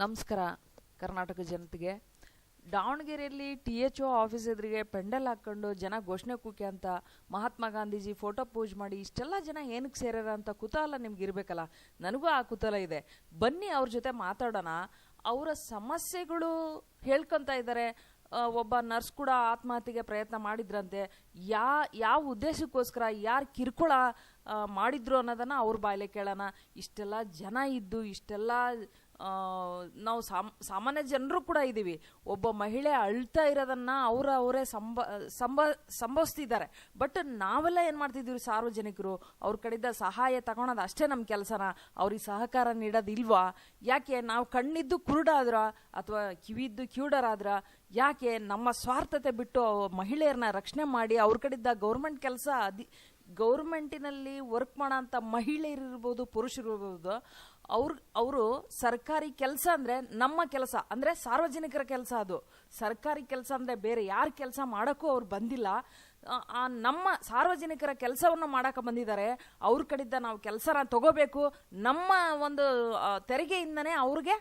ನಮಸ್ಕಾರ ಕರ್ನಾಟಕ ಜನತೆಗೆ. ದಾವಣಗೆರೆಯಲ್ಲಿ ಟಿ ಎಚ್ ಒ ಆಫೀಸ್ ಎದುರಿಗೆ ಪೆಂಡಲ್ ಹಾಕ್ಕೊಂಡು ಜನ ಘೋಷಣೆ ಕೂಕೆ ಅಂತ ಮಹಾತ್ಮ ಗಾಂಧೀಜಿ ಫೋಟೋ ಪೂಜ್ ಮಾಡಿ ಇಷ್ಟೆಲ್ಲ ಜನ ಏನಕ್ಕೆ ಸೇರ್ಯಾರ ಅಂತ ಕುತೂಹಲ ನಿಮ್ಗೆ ಇರಬೇಕಲ್ಲ? ನನಗೂ ಆ ಕುತೂಹಲ ಇದೆ. ಬನ್ನಿ ಅವ್ರ ಜೊತೆ ಮಾತಾಡೋಣ. ಅವರ ಸಮಸ್ಯೆಗಳು ಹೇಳ್ಕೊಂತ ಇದ್ದಾರೆ. ಒಬ್ಬ ನರ್ಸ್ ಕೂಡ ಆತ್ಮಹತ್ಯೆಗೆ ಪ್ರಯತ್ನ ಮಾಡಿದ್ರಂತೆ. ಯಾ, ಯಾವ ಉದ್ದೇಶಕ್ಕೋಸ್ಕರ, ಯಾರು ಕಿರುಕುಳ ಮಾಡಿದ್ರು ಅನ್ನೋದನ್ನ ಅವ್ರ ಬಾಯಲ್ಲೇ ಕೇಳೋಣ. ಇಷ್ಟೆಲ್ಲ ಜನ ಇದ್ದು, ಇಷ್ಟೆಲ್ಲ ನಾವು ಸಾಮ್, ಸಾಮಾನ್ಯ ಜನರು ಕೂಡ ಇದ್ದೀವಿ ಒಬ್ಬ ಮಹಿಳೆ ಅಳ್ತಾ ಇರೋದನ್ನ ಅವರ ಅವರೇ ಸಂಭ ಸಂಭ, ಸಂಭವಿಸ್ತಿದ್ದಾರೆ. ಬಟ್ ನಾವೆಲ್ಲ ಏನು ಮಾಡ್ತಿದ್ದೀವಿ ಸಾರ್ವಜನಿಕರು? ಅವ್ರ ಕಡೆಯಿಂದ ಸಹಾಯ ತಗೊಳೋದು ಅಷ್ಟೇ ನಮ್ಮ ಕೆಲಸನ. ಅವ್ರಿಗೆ ಸಹಕಾರ ನೀಡೋದಿಲ್ವಾ? ಯಾಕೆ ನಾವು ಕಣ್ಣಿದ್ದು ಕುರುಡಾದ್ರ ಅಥವಾ ಕಿವಿದ್ದು ಕ್ಯೂಡರಾದ್ರ ಯಾಕೆ ನಮ್ಮ ಸ್ವಾರ್ಥತೆ ಬಿಟ್ಟು ಮಹಿಳೆಯರನ್ನ ರಕ್ಷಣೆ ಮಾಡಿ ಅವ್ರ ಕಡೆಯಿಂದ ಗೌರ್ಮೆಂಟ್ ಕೆಲಸ ಅದಿ ಗೌರ್ಮೆಂಟಿನಲ್ಲಿ ವರ್ಕ್ ಮಾಡೋಂಥ ಮಹಿಳೆಯರಿರ್ಬೋದು, ಪುರುಷರಿರ್ಬೋದು ಅವ್ರ ಅವರು ಸರ್ಕಾರಿ ಕೆಲಸ ಅಂದ್ರೆ ನಮ್ಮ ಕೆಲಸ ಅಂದ್ರೆ ಸಾರ್ವಜನಿಕರ ಕೆಲಸ ಅದು. ಸರ್ಕಾರಿ ಕೆಲಸ ಅಂದ್ರೆ ಬೇರೆ ಯಾರ ಕೆಲಸ ಮಾಡೋಕ್ಕೂ ಅವ್ರು ಬಂದಿಲ್ಲ. ಆ, ನಮ್ಮ ಸಾರ್ವಜನಿಕರ ಕೆಲಸವನ್ನು ಮಾಡಕ್ಕೆ ಬಂದಿದ್ದಾರೆ. ಅವ್ರ ಕಡೆಯಿಂದ ನಾವು ಕೆಲಸನ ತಗೋಬೇಕು. ನಮ್ಮ ಒಂದು ತೆರಿಗೆಯಿಂದನೇ ಅವ್ರಿಗೆ